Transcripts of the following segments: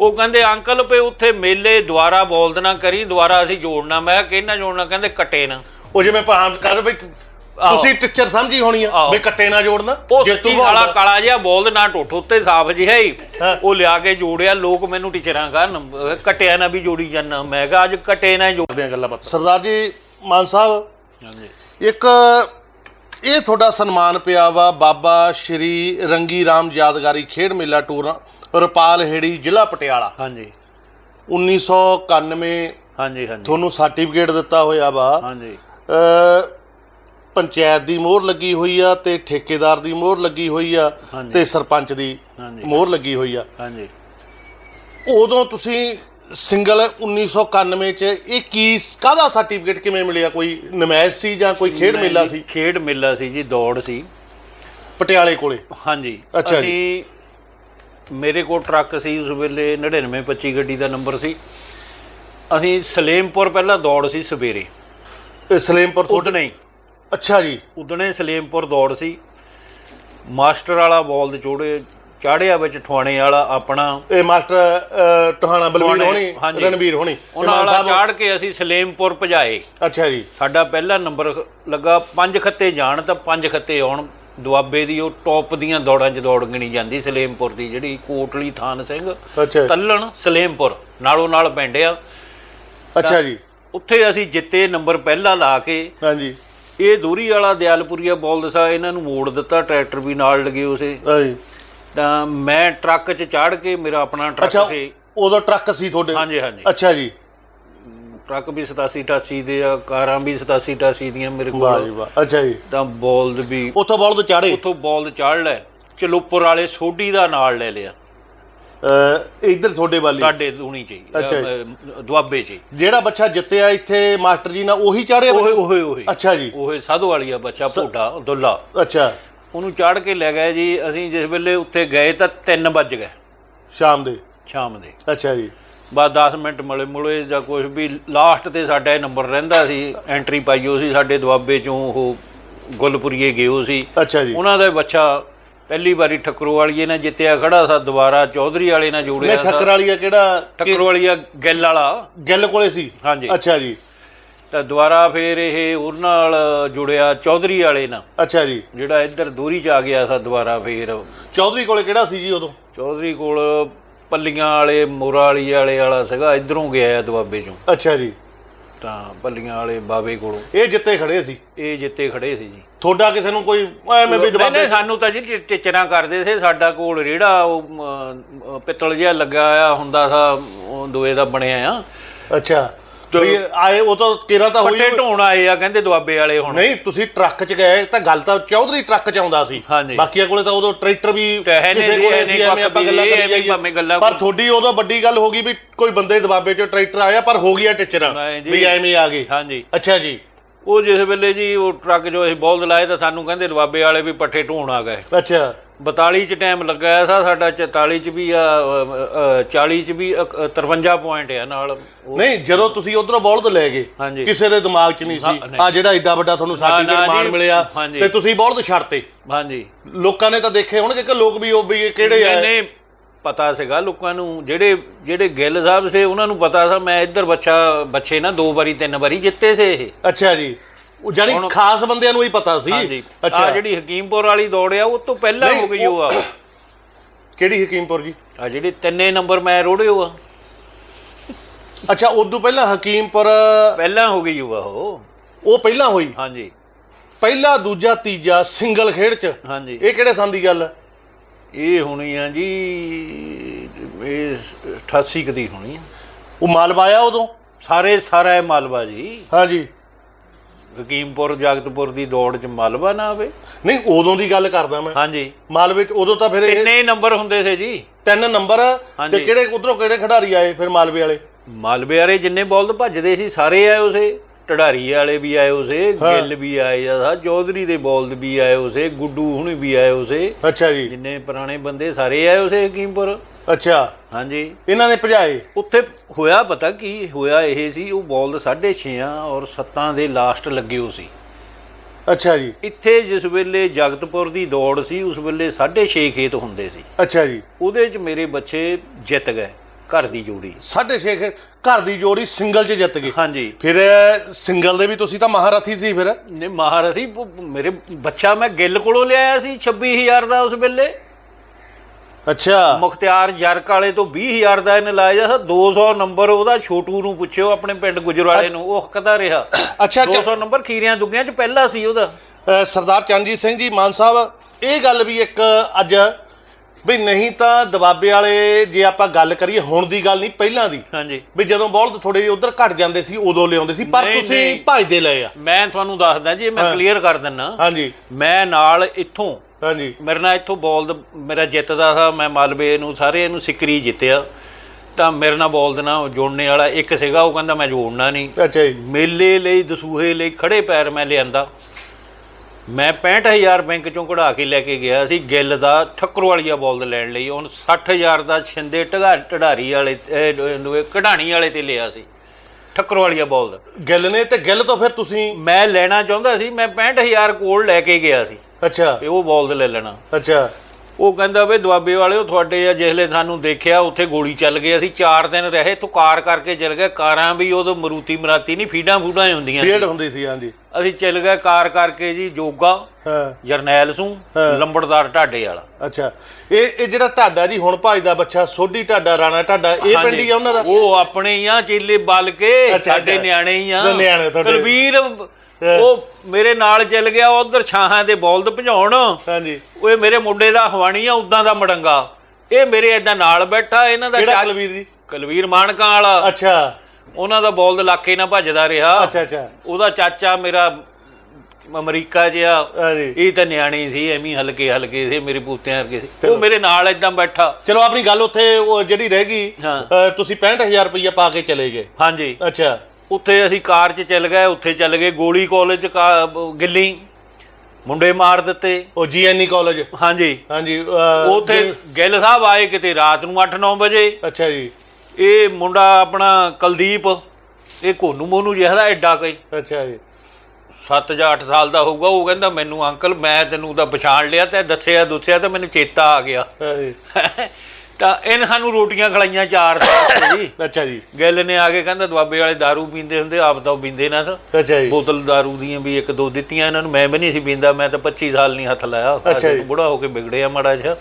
ਉਹ ਕਹਿੰਦੇ ਅੰਕਲ ਪੇ ਉੱਥੇ ਮੇਲੇ ਦੁਆਰਾ ਬੋਲਦ ਨਾ ਕਰੀ ਦੁਆਰਾ ਅਸੀਂ ਜੋੜਨਾ ਮੈਂ ਕਿਹਾ ਕਿਹਨਾਂ ਜੋੜਨਾ? ਕਹਿੰਦੇ ਕੱਟੇ ਨਾ। ਉਹ ਜਿਵੇਂ ਭਾਂ ਕਰ ਵੀ ਤੁਸੀਂ ਟੀਚਰ ਸਮਝੀ ਹੋਣੀ ਆ। ਵੀ ਕੱਟੇ ਨਾ ਜੋੜਨਾ ਉਹ ਜੇ ਸੱਚੀ ਬੋਲਦਾ- ਕਾਲਾ ਜਿਹਾ ਬੋਲਦ ਨਾ ਟੁੱਟ ਉੱਤੇ ਸਾਫ਼ ਜਿਹਾ ਹੀ। ਉਹ ਲਿਆ ਕੇ ਜੋੜਿਆ ਲੋਕ ਮੈਨੂੰ ਟੀਚਰਾਂ ਕਰਨ ਕੱਟਿਆ ਨਾ ਵੀ ਜੋੜੀ ਜਾਂਦਾ ਮੈਂ ਕਿਹਾ ਅੱਜ ਕੱਟੇ ਨਾ ਜੋੜ। ਕਰਦੇ ਆ ਗੱਲਾਂ ਬਾਤਾਂ। ਸਰਦਾਰ ਜੀ ਮਾਨ ਸਾਹਿਬ ਹਾਂਜੀ। ਇੱਕ ਇਹ ਤੁਹਾਡਾ ਸਨਮਾਨ ਪਿਆ ਵਾ ਬਾਬਾ ਸ਼੍ਰੀ ਰੰਗੀ ਰਾਮ ਯਾਦਗਾਰੀ ਖੇਡ ਮੇਲਾ ਟੂਰ ਰੁਪਾਲ ਹੇੜੀ ਜ਼ਿਲ੍ਹਾ ਪਟਿਆਲਾ। ਹਾਂਜੀ। 1991 ਹਾਂਜੀ ਹਾਂਜੀ। ਤੁਹਾਨੂੰ ਸਰਟੀਫਿਕੇਟ ਦਿੱਤਾ ਹੋਇਆ ਵਾ। ਹਾਂਜੀ। ਅ, ਪੰਚਾਇਤ ਦੀ ਮੋਹਰ ਲੱਗੀ ਹੋਈ ਆ ਤੇ ਠੇਕੇਦਾਰ ਦੀ ਮੋਹਰ ਲੱਗੀ ਹੋਈ ਆ। ਤੇ ਸਰਪੰਚ ਦੀ। ਮੋਹਰ ਲੱਗੀ ਹੋਈ ਆ। ਹਾਂਜੀ। ਉਦੋਂ ਤੁਸੀਂ ਸਿੰਗਲ 1991 ਚ ਇਹ ਕੀ ਕਾਹਦਾ ਸਰਟੀਫਿਕੇਟ ਕਿਵੇਂ ਮਿਲਿਆ? ਕੋਈ ਨਮਾਇਸ਼ ਸੀ ਜਾਂ ਕੋਈ ਖੇਡ ਮੇਲਾ ਸੀ? ਖੇਡ ਮੇਲਾ ਸੀ ਜੀ ਦੌੜ ਸੀ। ਪਟਿਆਲੇ ਕੋਲੇ। ਹਾਂਜੀ। ਅਸੀਂ ਮੇਰੇ ਕੋਲ ਟਰੱਕ ਸੀ ਉਸ ਵੇਲੇ 9925 ਗੱਡੀ ਦਾ ਨੰਬਰ ਸੀ। ਅਸੀਂ ਸਲੇਮਪੁਰ ਪਹਿਲਾਂ ਦੌੜ ਸੀ ਸਵੇਰੇ। ਇਹ ਸਲੇਮਪੁਰ ਤੁਹਾਡੇ ਉਦਣੇ ਹੀ ਅੱਛਾ ਜੀ। ਉਦਣੇ ਸਲੇਮਪੁਰ ਦੌੜ ਸੀ। ਮਾਸਟਰ ਵਾਲਾ ਬੋਲ ਦੇ ਚੋੜੇ ਚਾੜਿਆ ਵਿੱਚ ਠਵਾਣੇ ਵਾਲਾ ਆਪਣਾ। ਇਹ ਮਾਸਟਰ ਅ, ਟਹਾਣਾ ਬਲਵੀਰ ਹੋਣੀ ਹਾਂਜੀ। ਰਣਵੀਰ ਹੋਣੀ ਉਹਨਾਂ ਵਾਲਾ ਸਾਹਿਬ। ਚਾੜ ਕੇ ਅਸੀਂ ਸਲੇਮਪੁਰ ਭਜਾਏ। ਅੱਛਾ ਜੀ। ਸਾਡਾ ਪਹਿਲਾ ਨੰਬਰ ਲੱਗਾ ਪੰਜ ਖੱਤੇ ਜਾਣ ਤਾਂ ਪੰਜ ਖੱਤੇ ਆਉਣ। ਦੁਆਬੇ ਦੀ ਉਹ ਟੌਪ ਦੀਆਂ ਦੌੜਾਂ 'ਚ ਦੌੜ ਗਣੀ ਜਾਂਦੀ ਸਲੇਮਪੁਰ ਦੀ ਜਿਹੜੀ ਕੋਟਲੀ ਥਾਨ ਸਿੰਘ। ਤੱਲਣ ਸਲੇਮਪੁਰ ਨਾਲੋਂ ਨਾਲ ਪਿੰਡ ਆ। ਅੱਛਾ ਜੀ। ਉੱਥੇ ਅਸੀਂ ਜਿੱਤੇ ਨੰਬਰ ਪਹਿਲਾ ਲਾ ਕੇ। ਹਾਂਜੀ। ਇਹ ਦੂਰੀ ਵਾਲਾ ਦਿਆਲਪੁਰੀਆ ਬੋਲ ਦਸਾ ਇਹਨਾਂ ਨੂੰ ਮੋੜ ਦਿੱਤਾ ਟਰੈਕਟਰ ਵੀ ਨਾਲ ਲੱਗੇ ਉਸੇ ਹਾਂਜੀ ਤਾਂ ਮੈਂ ਟਰੱਕ 'ਚ ਚਾੜ ਕੇ ਮੇਰਾ ਆਪਣਾ ਟਰੱਕ ਸੀ। ਉਦੋਂ ਟਰੱਕ ਸੀ ਤੁਹਾਡੇ? ਹਾਂਜੀ ਹਾਂਜੀ। ਅੱਛਾ ਜੀ। ਟਰੱਕ ਵੀ 87 88 ਦੇ ਆ ਕਾਰਾਂ ਵੀ 87 88 ਦੀਆਂ ਮੇਰੇ ਵਾਹ ਜੀ ਕੋਲ ਵਾਹ। ਅੱਛਾ ਜੀ। ਤਾਂ ਬੋਲਦ ਵੀ ਉੱਥੋਂ ਬਲਦ ਚਾੜੇ? ਉਥੋਂ ਬੋਲਦ ਚਾੜ ਲੈ। ਚਲੂਪੁਰ ਵਾਲੇ ਸੋਢੀ ਦਾ ਨਾਲ ਲੈ ਲਿਆ। ਇੱਧਰ ਤੁਹਾਡੇ ਵਾਲੀ? ਸਾਡੇ ਦੂਣੀ ਚ ਹੀ, ਅੱਛਾ ਜੀ। ਅ, ਦੁਆਬੇ ਚ ਹੀ। ਜਿਹੜਾ ਬੱਚਾ ਜਿੱਤਿਆ ਇੱਥੇ ਮਾਸਟਰ ਜੀ ਨਾਲ ਉਹੀ ਚਾੜਿਆ ਓਏ ਓਏ ਓਏ ਅੱਛਾ ਜੀ। ਓਏ ਸਾਧੂ ਵਾਲੀਆ ਬੱਚਾ ਭੋਡਾ ਦੁੱਲਾ। ਅੱਛਾ। ਉਹਨੂੰ ਚਾੜ ਕੇ ਲੈ ਗਏ ਜੀ। ਅਸੀਂ ਜਿਸ ਵੇਲੇ ਉੱਥੇ ਗਏ ਤਾਂ 3 ਵੱਜ ਗਏ। ਸ਼ਾਮ ਦੇ? ਸ਼ਾਮ ਦੇ। ਅੱਛਾ ਜੀ। ਬਸ 10 ਮਿੰਟ ਮਲੇ ਮੁਲੇ ਜਾਂ ਕੁਝ ਵੀ ਲਾਸਟ ਤੇ ਸਾਡਾ ਇਹ ਨੰਬਰ ਰਹਿੰਦਾ ਸੀ ਐਂਟਰੀ ਪਾਈਓ ਸੀ ਸਾਡੇ ਦੁਆਬੇ ਚੋਂ ਉਹ ਗੁਲਪੁਰੀਏ ਗਿਓ ਸੀ। ਅੱਛਾ ਜੀ। ਉਹਨਾਂ ਦਾ ਬੱਚਾ ਪਹਿਲੀ ਵਾਰੀ ਠੱਕਰੋ ਵਾਲੀਏ ਨੇ ਜਿੱਤਿਆ ਖੜਾ ਸਾ ਦੁਬਾਰਾ ਚੌਧਰੀ ਵਾਲੇ ਨਾਲ ਜੋੜਿਆ ਠੱਕਰ ਸਾ। ਵਾਲੀ ਆ ਕਿਹੜਾ? ਠੱਕਰ ਵਾਲੀਆ ਗਿੱਲ ਵਾਲਾ। ਗੱਲ ਕੋਲੇ ਸੀ? ਹਾਂਜੀ। ਅੱਛਾ ਜੀ। ਤਾਂ ਦੁਬਾਰਾ ਫੇਰ ਇਹ ਉਹਨਾਂ ਨਾਲ ਜੁੜਿਆ ਚੌਧਰੀ ਵਾਲੇ ਨਾਲ। ਅੱਛਾ ਜੀ। ਜਿਹੜਾ ਇੱਧਰ ਦੂਰੀ ਚ ਆ ਗਿਆ ਸਾ ਦੁਬਾਰਾ ਫੇਰ। ਚੌਧਰੀ ਕੋਲੇ ਕਿਹੜਾ ਸੀ ਜੀ ਉਦੋਂ? ਚੌਧਰੀ ਕੋਲ ਪੱਲੀਆਂ ਵਾਲੇ ਮੋਰਾ ਵਾਲੀ ਵਾਲੇ ਸੀਗਾ ਇਧਰੋਂ ਗਿਆ ਦੁਆਬੇ ਚੋਂ। ਅੱਛਾ ਜੀ। ਤਾਂ ਪੱਲੀਆਂ ਵਾਲੇ ਬਾਵੇ ਕੋਲੋਂ। ਇਹ ਜਿੱਤੇ ਖੜੇ ਸੀ? ਇਹ ਜਿੱਤੇ ਖੜੇ ਸੀ ਜੀ। ਤੁਹਾਡਾ ਕਿਸੇ ਨੂੰ ਕੋਈ ਐਵੇਂ ਵੀ ਦਬਾਬੇ ਨਹੀਂ ਸਾਨੂੰ ਤਾਂ ਜੀ ਟਿਚਰਾਂ ਕਰਦੇ ਸੀ ਸਾਡਾ ਕੋਲ ਰੇੜਾ ਉਹ ਪਿੱਤਲ ਜਿਹਾ ਲੱਗਾ ਆ ਹੁੰਦਾ ਸਾ ਦੋਏ ਦਾ ਬਣਿਆ ਆ। ਅੱਛਾ। ਵੀ ਆਏ ਉਹ ਤਾਂ ਕਿਰਾ ਤਾਂ ਹੋਈ ਪੱਟੇ ਢੋਣ ਆਏ ਆ ਕਹਿੰਦੇ ਦੁਆਬੇ ਵਾਲੇ ਹੁਣ। ਨਹੀਂ ਤੁਸੀਂ ਟਰੱਕ 'ਚ ਗਏ ਤਾਂ ਗੱਲ ਤਾਂ ਚੌਧਰੀ ਟਰੱਕ 'ਚ ਆਉਂਦਾ ਸੀ। ਬਾਕੀਆਂ ਕੋਲੇ ਤਾਂ ਉਦੋਂ ਟਰੈਕਟਰ ਵੀ ਕਿਸੇ ਕੋਲੇ ਸੀ ਐਵੇਂ ਆਪਾਂ ਗੱਲਾਂ ਕਰੀ ਜਾਈਏ। ਪਰ ਤੁਹਾਡੀ ਉਦੋਂ ਵੱਡੀ ਗੱਲ ਹੋ ਗਈ ਵੀ ਕੋਈ ਬੰਦੇ ਦਬਾਬੇ 'ਚ ਟਰੈਕਟਰ ਆਇਆ ਪਰ ਹੋ ਗਿਆ ਟਿਚਰਾਂ। ਵੀ ਐਵੇਂ ਆ ਗਏ। ਹਾਂਜੀ। ਅੱਛਾ ਜੀ। ਉਹ ਜਿਸ ਵੇਲੇ ਜੀ ਉਹ ਟਰੱਕ ਜੋ ਅਸੀਂ ਬੋਲਦ ਲਾਏ ਤਾਂ ਸਾਨੂੰ ਕਹਿੰਦੇ ਦੁਆਬੇ ਵਾਲੇ ਵੀ ਪੱਠੇ ਢੋਣ ਆ ਗਏ। ਅੱਛਾ। 42 ਚ ਟਾਈਮ ਲੱਗਾ ਸਾ ਸਾਡਾ 44 ਚ ਵੀ ਆ ਅ, ਅ, 40 ਚ ਵੀ ਅ, ਅ, 53 ਪੁਆਇੰਟ ਆ ਨਾਲ। ਨਹੀਂ ਜਦੋਂ ਤੁਸੀਂ ਉਧਰੋਂ ਬੌਲਦ ਲੈ ਗਏ। ਕਿਸੇ ਦੇ ਦਿਮਾਗ 'ਚ ਨਹੀਂ ਸੀ। ਆ ਜਿਹੜਾ ਏਡਾ ਵੱਡਾ ਤੁਹਾਨੂੰ ਸਰਟੀਫਿਕੇਟ ਜੀ, ਮਿਲਿਆ। ਤੇ ਤੁਸੀਂ ਬੌਲਦ ਛੱਡਤੇ। ਹਾਂਜੀ। ਲੋਕਾਂ ਨੇ ਤਾਂ ਦੇਖੇ ਹੋਣਗੇ ਕਿ ਲੋਕ ਵੀ ਉਹ ਵੀ ਕਿਹੜੇ ਆ। ਨਹੀਂ ਪਤਾ ਸੀਗਾ ਲੋਕਾਂ ਨੂੰ। ਜਿਹੜੇ ਜਿਹੜੇ ਗਿੱਲ ਸਾਹਿਬ ਸੀ ਉਹਨਾਂ ਨੂੰ ਪਤਾ ਸੀ ਮੈਂ ਇੱਧਰ ਬੱਚਾ ਬੱਚੇ ਨਾ ਦੋ ਵਾਰੀ ਤਿੰਨ ਵਾਰੀ ਜਿੱਤੇ ਸੀ ਇਹ। ਅੱਛਾ ਜੀ। ਉਹ ਜਾਨੀ ਖਾਸ ਬੰਦਿਆਂ ਨੂੰ ਹੀ ਪਤਾ ਸੀ। ਹਾਂਜੀ। ਆ ਅੱਛਾ। ਜਿਹੜੀ ਹਕੀਮਪੁਰ ਵਾਲੀ ਦੌੜ ਆ ਉਹ ਤੋਂ ਪਹਿਲਾਂ ਹੋ ਗਈ ਉਹ ਆ। ਕਿਹੜੀ ਹਕੀਮਪੁਰ ਜੀ? ਆ ਜਿਹੜੀ ਤਿੰਨੇ ਨੰਬਰ ਮੈਂ ਰੋੜਿਓ ਆ। ਅੱਛਾ ਉਦੋਂ ਪਹਿਲਾਂ ਹਕੀਮਪੁਰ ਪਹਿਲਾਂ ਹੋ ਗਈ ਉਹ ਆ ਉਹ। ਉਹ ਪਹਿਲਾਂ ਹੋਈ? ਹਾਂਜੀ। ਪਹਿਲਾ ਦੂਜਾ ਤੀਜਾ ਸਿੰਗਲ ਖੇਡ ਚ? ਹਾਂਜੀ। ਇਹ ਕਿਹੜੇ ਸੰਨ ਦੀ ਗੱਲ? ਹੈ ਇਹ ਹੋਣੀ ਆ ਜੀ ਇਹ 88 ਕਦੀ ਹੋਣੀ ਆ। ਉਹ ਮਾਲਵਾ ਆਇਆ ਉਦੋਂ? ਸਾਰੇ ਸਾਰਾ ਇਹ ਮਾਲਵਾ ਜੀ। ਹਾਂਜੀ। ਹਕੀਮਪੁਰ ਜਗਤਪੁਰ ਦੀ ਦੌੜ ਚ ਮਾਲਵਾ ਨਾ ਆਵੇ। ਨਹੀਂ ਉਦੋਂ ਦੀ ਗੱਲ ਕਰਦਾ ਮੈਂ। ਹਾਂਜੀ। ਮਾਲਵੇ ਚ ਉਦੋਂ ਤਾਂ ਫਿਰ ਇਹ ਤਿੰਨੇ ਨੰਬਰ ਹੁੰਦੇ ਸੀ ਜੀ। ਤਿੰਨ ਨੰਬਰ ਤੇ ਹਾਂਜੀ। ਕਿਹੜੇ ਉਧਰੋਂ ਕਿਹੜੇ ਖਿਡਾਰੀ ਆਏ ਫਿਰ ਮਾਲਵੇ ਵਾਲੇ? ਮਾਲਵੇ ਵਾਲੇ ਜਿੰਨੇ ਬੋਲਦ ਭੱਜਦੇ ਸੀ ਸਾਰੇ ਆਏ ਉਸੇ। ਢੜਾਰੀ ਵਾਲੇ ਵੀ ਆਏ ਉਸੇ ਗਿੱਲ ਵੀ ਆਏ ਆ ਚੌਧਰੀ ਦੇ ਬੋਲਦ ਵੀ ਆਏ ਉਸੇ ਗੁੱਡੂ ਹੁਣੀ ਵੀ ਆਏ ਉਸੇ। ਅੱਛਾ ਜੀ। ਜਿੰਨੇ ਪੁਰਾਣੇ ਬੰਦੇ ਸਾਰੇ ਆਏ ਉਸੇ ਹਕੀਮਪੁਰ। ਅੱਛਾ। ਹਾਂਜੀ। ਇਹਨਾਂ ਨੇ ਭਜਾਏ। ਉੱਥੇ ਹੋਇਆ ਪਤਾ ਕੀ ਹੋਇਆ ਇਹ ਸੀ ਉਹ ਬੋਲਦ 6.5 ਔਰ 7 ਦੇ ਲਾਸਟ ਲੱਗੇ ਹੋ ਸੀ। ਅੱਛਾ ਜੀ। ਇੱਥੇ ਜਿਸ ਵੇਲੇ ਜਗਤਪੁਰ ਦੀ ਦੌੜ ਸੀ ਉਸ ਵੇਲੇ 6.5 ਖੇਤ ਹੁੰਦੇ ਸੀ। ਅੱਛਾ ਜੀ। ਉਹਦੇ 'ਚ ਮੇਰੇ ਬੱਚੇ ਜਿੱਤ ਗਏ ਘਰ ਦੀ ਜੋੜੀ। 6.5 ਘਰ ਦੀ ਜੋੜੀ ਸਿੰਗਲ 'ਚ ਜਿੱਤ ਗਏ। ਹਾਂਜੀ। ਫਿਰ ਸਿੰਗਲ ਦੇ ਵੀ ਤੁਸੀਂ ਤਾਂ ਮਹਾਰਥੀ ਸੀ ਫਿਰ। ਨੇ ਮਹਾਰਥੀ ਮੇਰੇ ਬੱਚਾ ਮੈਂ ਗਿੱਲ ਕੋਲੋਂ ਲਿਆਇਆ ਸੀ 26000 ਦਾ ਉਸ ਵੇਲੇ। ਅੱਛਾ। ਮੁਖਤਿਆਰ ਜਰਕ ਵਾਲੇ ਤੋਂ 20000 ਦਾ ਇਹਨੇ ਲਾਇਆ ਸੀ 200 ਨੰਬਰ ਉਹਦਾ ਛੋਟੂ ਨੂੰ ਪੁੱਛਿਓ ਆਪਣੇ ਪਿੰਡ ਗੁਜਰਵਾਲੇ ਨੂੰ ਉਹ ਕਦਾ ਰਿਹਾ। ਅੱਛਾ ਅੱਛਾ। 200 ਨੰਬਰ ਖੀਰਿਆਂ ਦੁੱਗਿਆਂ ਚ ਪਹਿਲਾ ਸੀ ਉਹਦਾ। ਸਰਦਾਰ ਚੰਜੀਤ ਸਿੰਘ ਜੀ ਮਾਨ ਸਾਹਿਬ ਇਹ ਗੱਲ ਵੀ ਇੱਕ ਅੱਜ ਵੀ ਨਹੀਂ ਤਾਂ ਦਬਾਬੇ ਵਾਲੇ ਜੇ ਆਪਾਂ ਗੱਲ ਕਰੀਏ ਹੁਣ ਦੀ ਗੱਲ ਨਹੀਂ ਪਹਿਲਾਂ ਦੀ। ਹਾਂਜੀ। ਵੀ ਜਦੋਂ ਬੌਲਦ ਥੋੜੇ ਜਿਹੇ ਉਧਰ ਘਟ ਜਾਂਦੇ ਸੀ ਉਦੋਂ ਲਿਆਉਂਦੇ ਸੀ ਪਰ ਤੁਸੀਂ। ਭਜਦੇ ਲਏ ਆ। ਮੈਂ ਤੁਹਾਨੂੰ ਦੱਸਦਾ ਜੀ ਮੈਂ ਕਲੀਅਰ ਕਰ ਦਿੰਨਾ। ਹਾਂਜੀ। ਮੈਂ ਨਾਲ ਇੱਥੋਂ ਹਾਂਜੀ। ਮੇਰੇ ਨਾਲ ਇੱਥੋਂ ਬੋਲਦ ਮੇਰਾ ਜਿੱਤਦਾ ਸੀ ਮੈਂ ਮਾਲਵੇ ਨੂੰ ਸਾਰੇ ਇਹਨੂੰ ਸਿੱਕਰੀ ਜਿੱਤਿਆ। ਤਾਂ ਮੇਰੇ ਨਾਲ ਬੋਲਦ ਨਾ ਜੋੜਨੇ ਵਾਲਾ ਇੱਕ ਸੀਗਾ ਉਹ ਕਹਿੰਦਾ ਮੈਂ ਜੋੜਨਾ ਨਹੀਂ। ਅੱਛਾ ਜੀ। ਮੇਲੇ ਲਈ ਦਸੂਹੇ ਲਈ ਖੜੇ ਪੈਰ ਮੈਂ ਲਿਆਂਦਾ। ਮੈਂ 65000 ਬੈਂਕ ਚੋਂ ਕਢਾ ਕੇ ਲੈ ਕੇ ਗਿਆ ਸੀ ਗਿੱਲ ਦਾ ਠੱਕਰ ਵਾਲੀਆ ਬੋਲਦ ਲੈਣ ਲਈ। ਹੁਣ 60000 ਦਾ ਛਿੰਦੇ ਢਗਾ ਢੜਾਰੀ ਵਾਲੇ ਅਹ, ਕਢਾਣੀ ਵਾਲੇ ਤੇ ਲਿਆ ਸੀ। ਠੱਕਰ ਵਾਲੀਆ ਬੋਲਦ। ਗਿੱਲ ਨੇ ਤੇ ਗਿੱਲ ਤੋਂ ਫਿਰ ਤੁਸੀਂ ਮੈਂ ਲੈਣਾ ਚਾਹੁੰਦਾ ਸੀ ਮੈਂ 65000 ਕੋਲ ਲੈ ਕੇ ਗਿਆ ਸੀ। ਅੱਛਾ। ਤੇ ਉਹ ਬੋਲਦ ਲੈ ਲੈਣਾ। ਅੱਛਾ। ਉਹ ਕਹਿੰਦਾ ਵੇ ਦੁਆਬੇ ਵਾਲਿਓ ਤੁਹਾਡੇ ਆ ਜਿਹਲੇ ਸਾਨੂੰ ਦੇਖਿਆ ਉੱਥੇ ਗੋਲੀ ਚੱਲ ਗਈ ਅਸੀਂ 4 ਦਿਨ ਰਹੇ ਤੂੰ ਕਾਰ ਕਰਕੇ ਚੱਲ ਗਏ ਕਾਰਾਂ ਵੀ ਉਦੋਂ ਮਰੂਤੀ ਮਰਾਤੀ ਨਹੀਂ ਫੀਡਾਂ ਫੂਡਾਂ ਹੀ ਹੁੰਦੀਆਂ ਸੀ। ਫੇਡ ਹੁੰਦੀ ਸੀ ਹਾਂਜੀ। ਅਸੀਂ ਚੱਲ ਗਏ ਕਾਰ ਕਰਕੇ ਜੀ ਜੋਗਾ ਹਾਂ। ਜਰਨੈਲ ਸੂ ਲੰਬੜਦਾਰ ਢਾਡੇ ਵਾਲਾ। ਅੱਛਾ। ਇਹ ਇਹ ਜਿਹੜਾ ਢਾਡਾ ਜੀ ਹੁਣ ਭਜਦਾ ਬੱਚਾ ਸੋਢੀ ਢਾਡਾ ਰਾਣਾ ਢਾਡਾ ਇਹ ਪਿੰਡ ਹੀ ਆ ਉਹਨਾਂ ਦਾ? ਉਹ ਆਪਣੇ ਹੀ ਆ ਚੇਲੇ ਬਲ ਕੇ ਅੱਛਾ, ਸਾਡੇ ਅੱਛਾ। ਨਿਆਣੇ ਹੀ ਆ। ਤੇ ਨਿਆਣੇ ਤੁਹਾਡੇ। ਕੁਲਵੀਰ ਉਹ ਮੇਰੇ ਨਾਲ ਚੱਲ ਗਿਆ ਉਧਰ ਛਾਹਾਂ ਦੇ ਬੌਲਦ ਭਜਾਉਣ। ਹਾਂਜੀ। ਓਏ ਮੇਰੇ ਮੁੰਡੇ ਦਾ ਹਵਾਣੀ ਆ ਉਦਾਂ ਦਾ ਮੜੰਗਾ। ਇਹ ਮੇਰੇ ਏਦਾਂ ਨਾਲ ਬੈਠਾ ਇਹਨਾਂ ਦਾ ਕਿਹੜਾ ਕੁਲਵੀਰ ਜੀ? ਕੁਲਵੀਰ ਮਾਨਕਾਂ ਵਾਲਾ। ਅੱਛਾ। ਉਹਨਾਂ ਦਾ ਬੌਲਦ ਇਲਾਕੇ ਨਾਲ ਭੱਜਦਾ ਰਿਹਾ। ਅੱਛਾ ਅੱਛਾ। ਉਹਦਾ ਚਾਚਾ ਮੇਰਾ ਅਮਰੀਕਾ ਜਿਹਾ। ਹਾਂਜੀ। ਇਹ ਤਾਂ ਨਿਆਣੀ ਸੀ ਐਵੇਂ ਹਲਕੇ ਹਲਕੇ ਸੀ ਮੇਰੇ ਪੂਤਿਆਂ ਵਰਗੇ ਸੀ। ਉਹ ਮੇਰੇ ਨਾਲ ਏਦਾਂ ਬੈਠਾ। ਚਲੋ ਆਪਣੀ ਗੱਲ ਉੱਥੇ ਉਹ ਜਿਹੜੀ ਰਹਿ ਗਈ ਤੁਸੀਂ 65000 ਰੁਪਈਆ ਪਾ ਕੇ ਚਲੇ ਗਏ। ਹਾਂਜੀ। ਅੱਛਾ। ਉੱਥੇ ਅਸੀਂ ਕਾਰ 'ਚ ਚੱਲ ਗਏ ਉੱਥੇ ਚੱਲ ਗਏ। ਗੋਲੀ ਕਾਲਜ ਗਿੱਲੀ। ਮੁੰਡੇ ਮਾਰ ਦਿੱਤੇ। ਉਹ ਜੀਐਨਈ ਕਾਲਜ ਹਾਂਜੀ। ਹਾਂਜੀ ਉੱਥੇ ਗਿੱਲ ਸਾਹਿਬ ਆਏ ਕਿਤੇ ਰਾਤ ਨੂੰ 8-9 ਵਜੇ। ਅੱਛਾ ਜੀ। ਇਹ ਮੁੰਡਾ ਆਪਣਾ ਕੁਲਦੀਪ ਇਹ ਕੋਨੂ ਮੋਨੂ ਜਿਹਾ ਦਾ ਐਡਾ ਕੋਈ। ਅੱਛਾ ਜੀ। 7 ਜਾਂ 8 ਸਾਲ ਦਾ ਹੋਊਗਾ ਉਹ ਕਹਿੰਦਾ ਮੈਨੂੰ ਅੰਕਲ ਮੈਂ ਤੈਨੂੰ ਉਹਦਾ ਪਛਾਣ ਲਿਆ ਤੇ ਦੱਸਿਆ ਦੁੱਸਿਆ ਤਾਂ ਮੈਨੂੰ ਚੇਤਾ ਆ ਗਿਆ। ਹਾਂਜੀ ਤਾਂ ਇਹਨ ਸਾਨੂੰ ਰੋਟੀਆਂ ਖਲਾਈਆਂ ਚਾਰ ਦਿਨ ਜੀ ਅੱਛਾ ਜੀ ਗਿੱਲ ਨੇ ਆ ਕੇ ਕਹਿੰਦਾ ਦੁਆਬੇ ਵਾਲੇ दारू ਪੀਂਦੇ ਹੁੰਦੇ ਆਪ ਤਾਂ ਉਹ ਪੀਂਦੇ ਨਾ ਸੀ ਅੱਛਾ ਜੀ ਬੋਤਲ दारू ਦੀਆਂ ਵੀ ਇੱਕ ਦੋ ਦਿੱਤੀਆਂ ਇਹਨਾਂ ਨੂੰ ਮੈਂ ਵੀ ਨਹੀਂ ਸੀ ਪੀਂਦਾ ਮੈਂ ਤਾਂ 25 ਸਾਲ ਨਹੀਂ ਹੱਥ ਲਾਇਆ ਅੱਛਾ ਜੀ। ਬੁੜਾ ਹੋ ਕੇ ਵਿਗੜਿਆ ਮਾੜਾ ਜਿਹਾ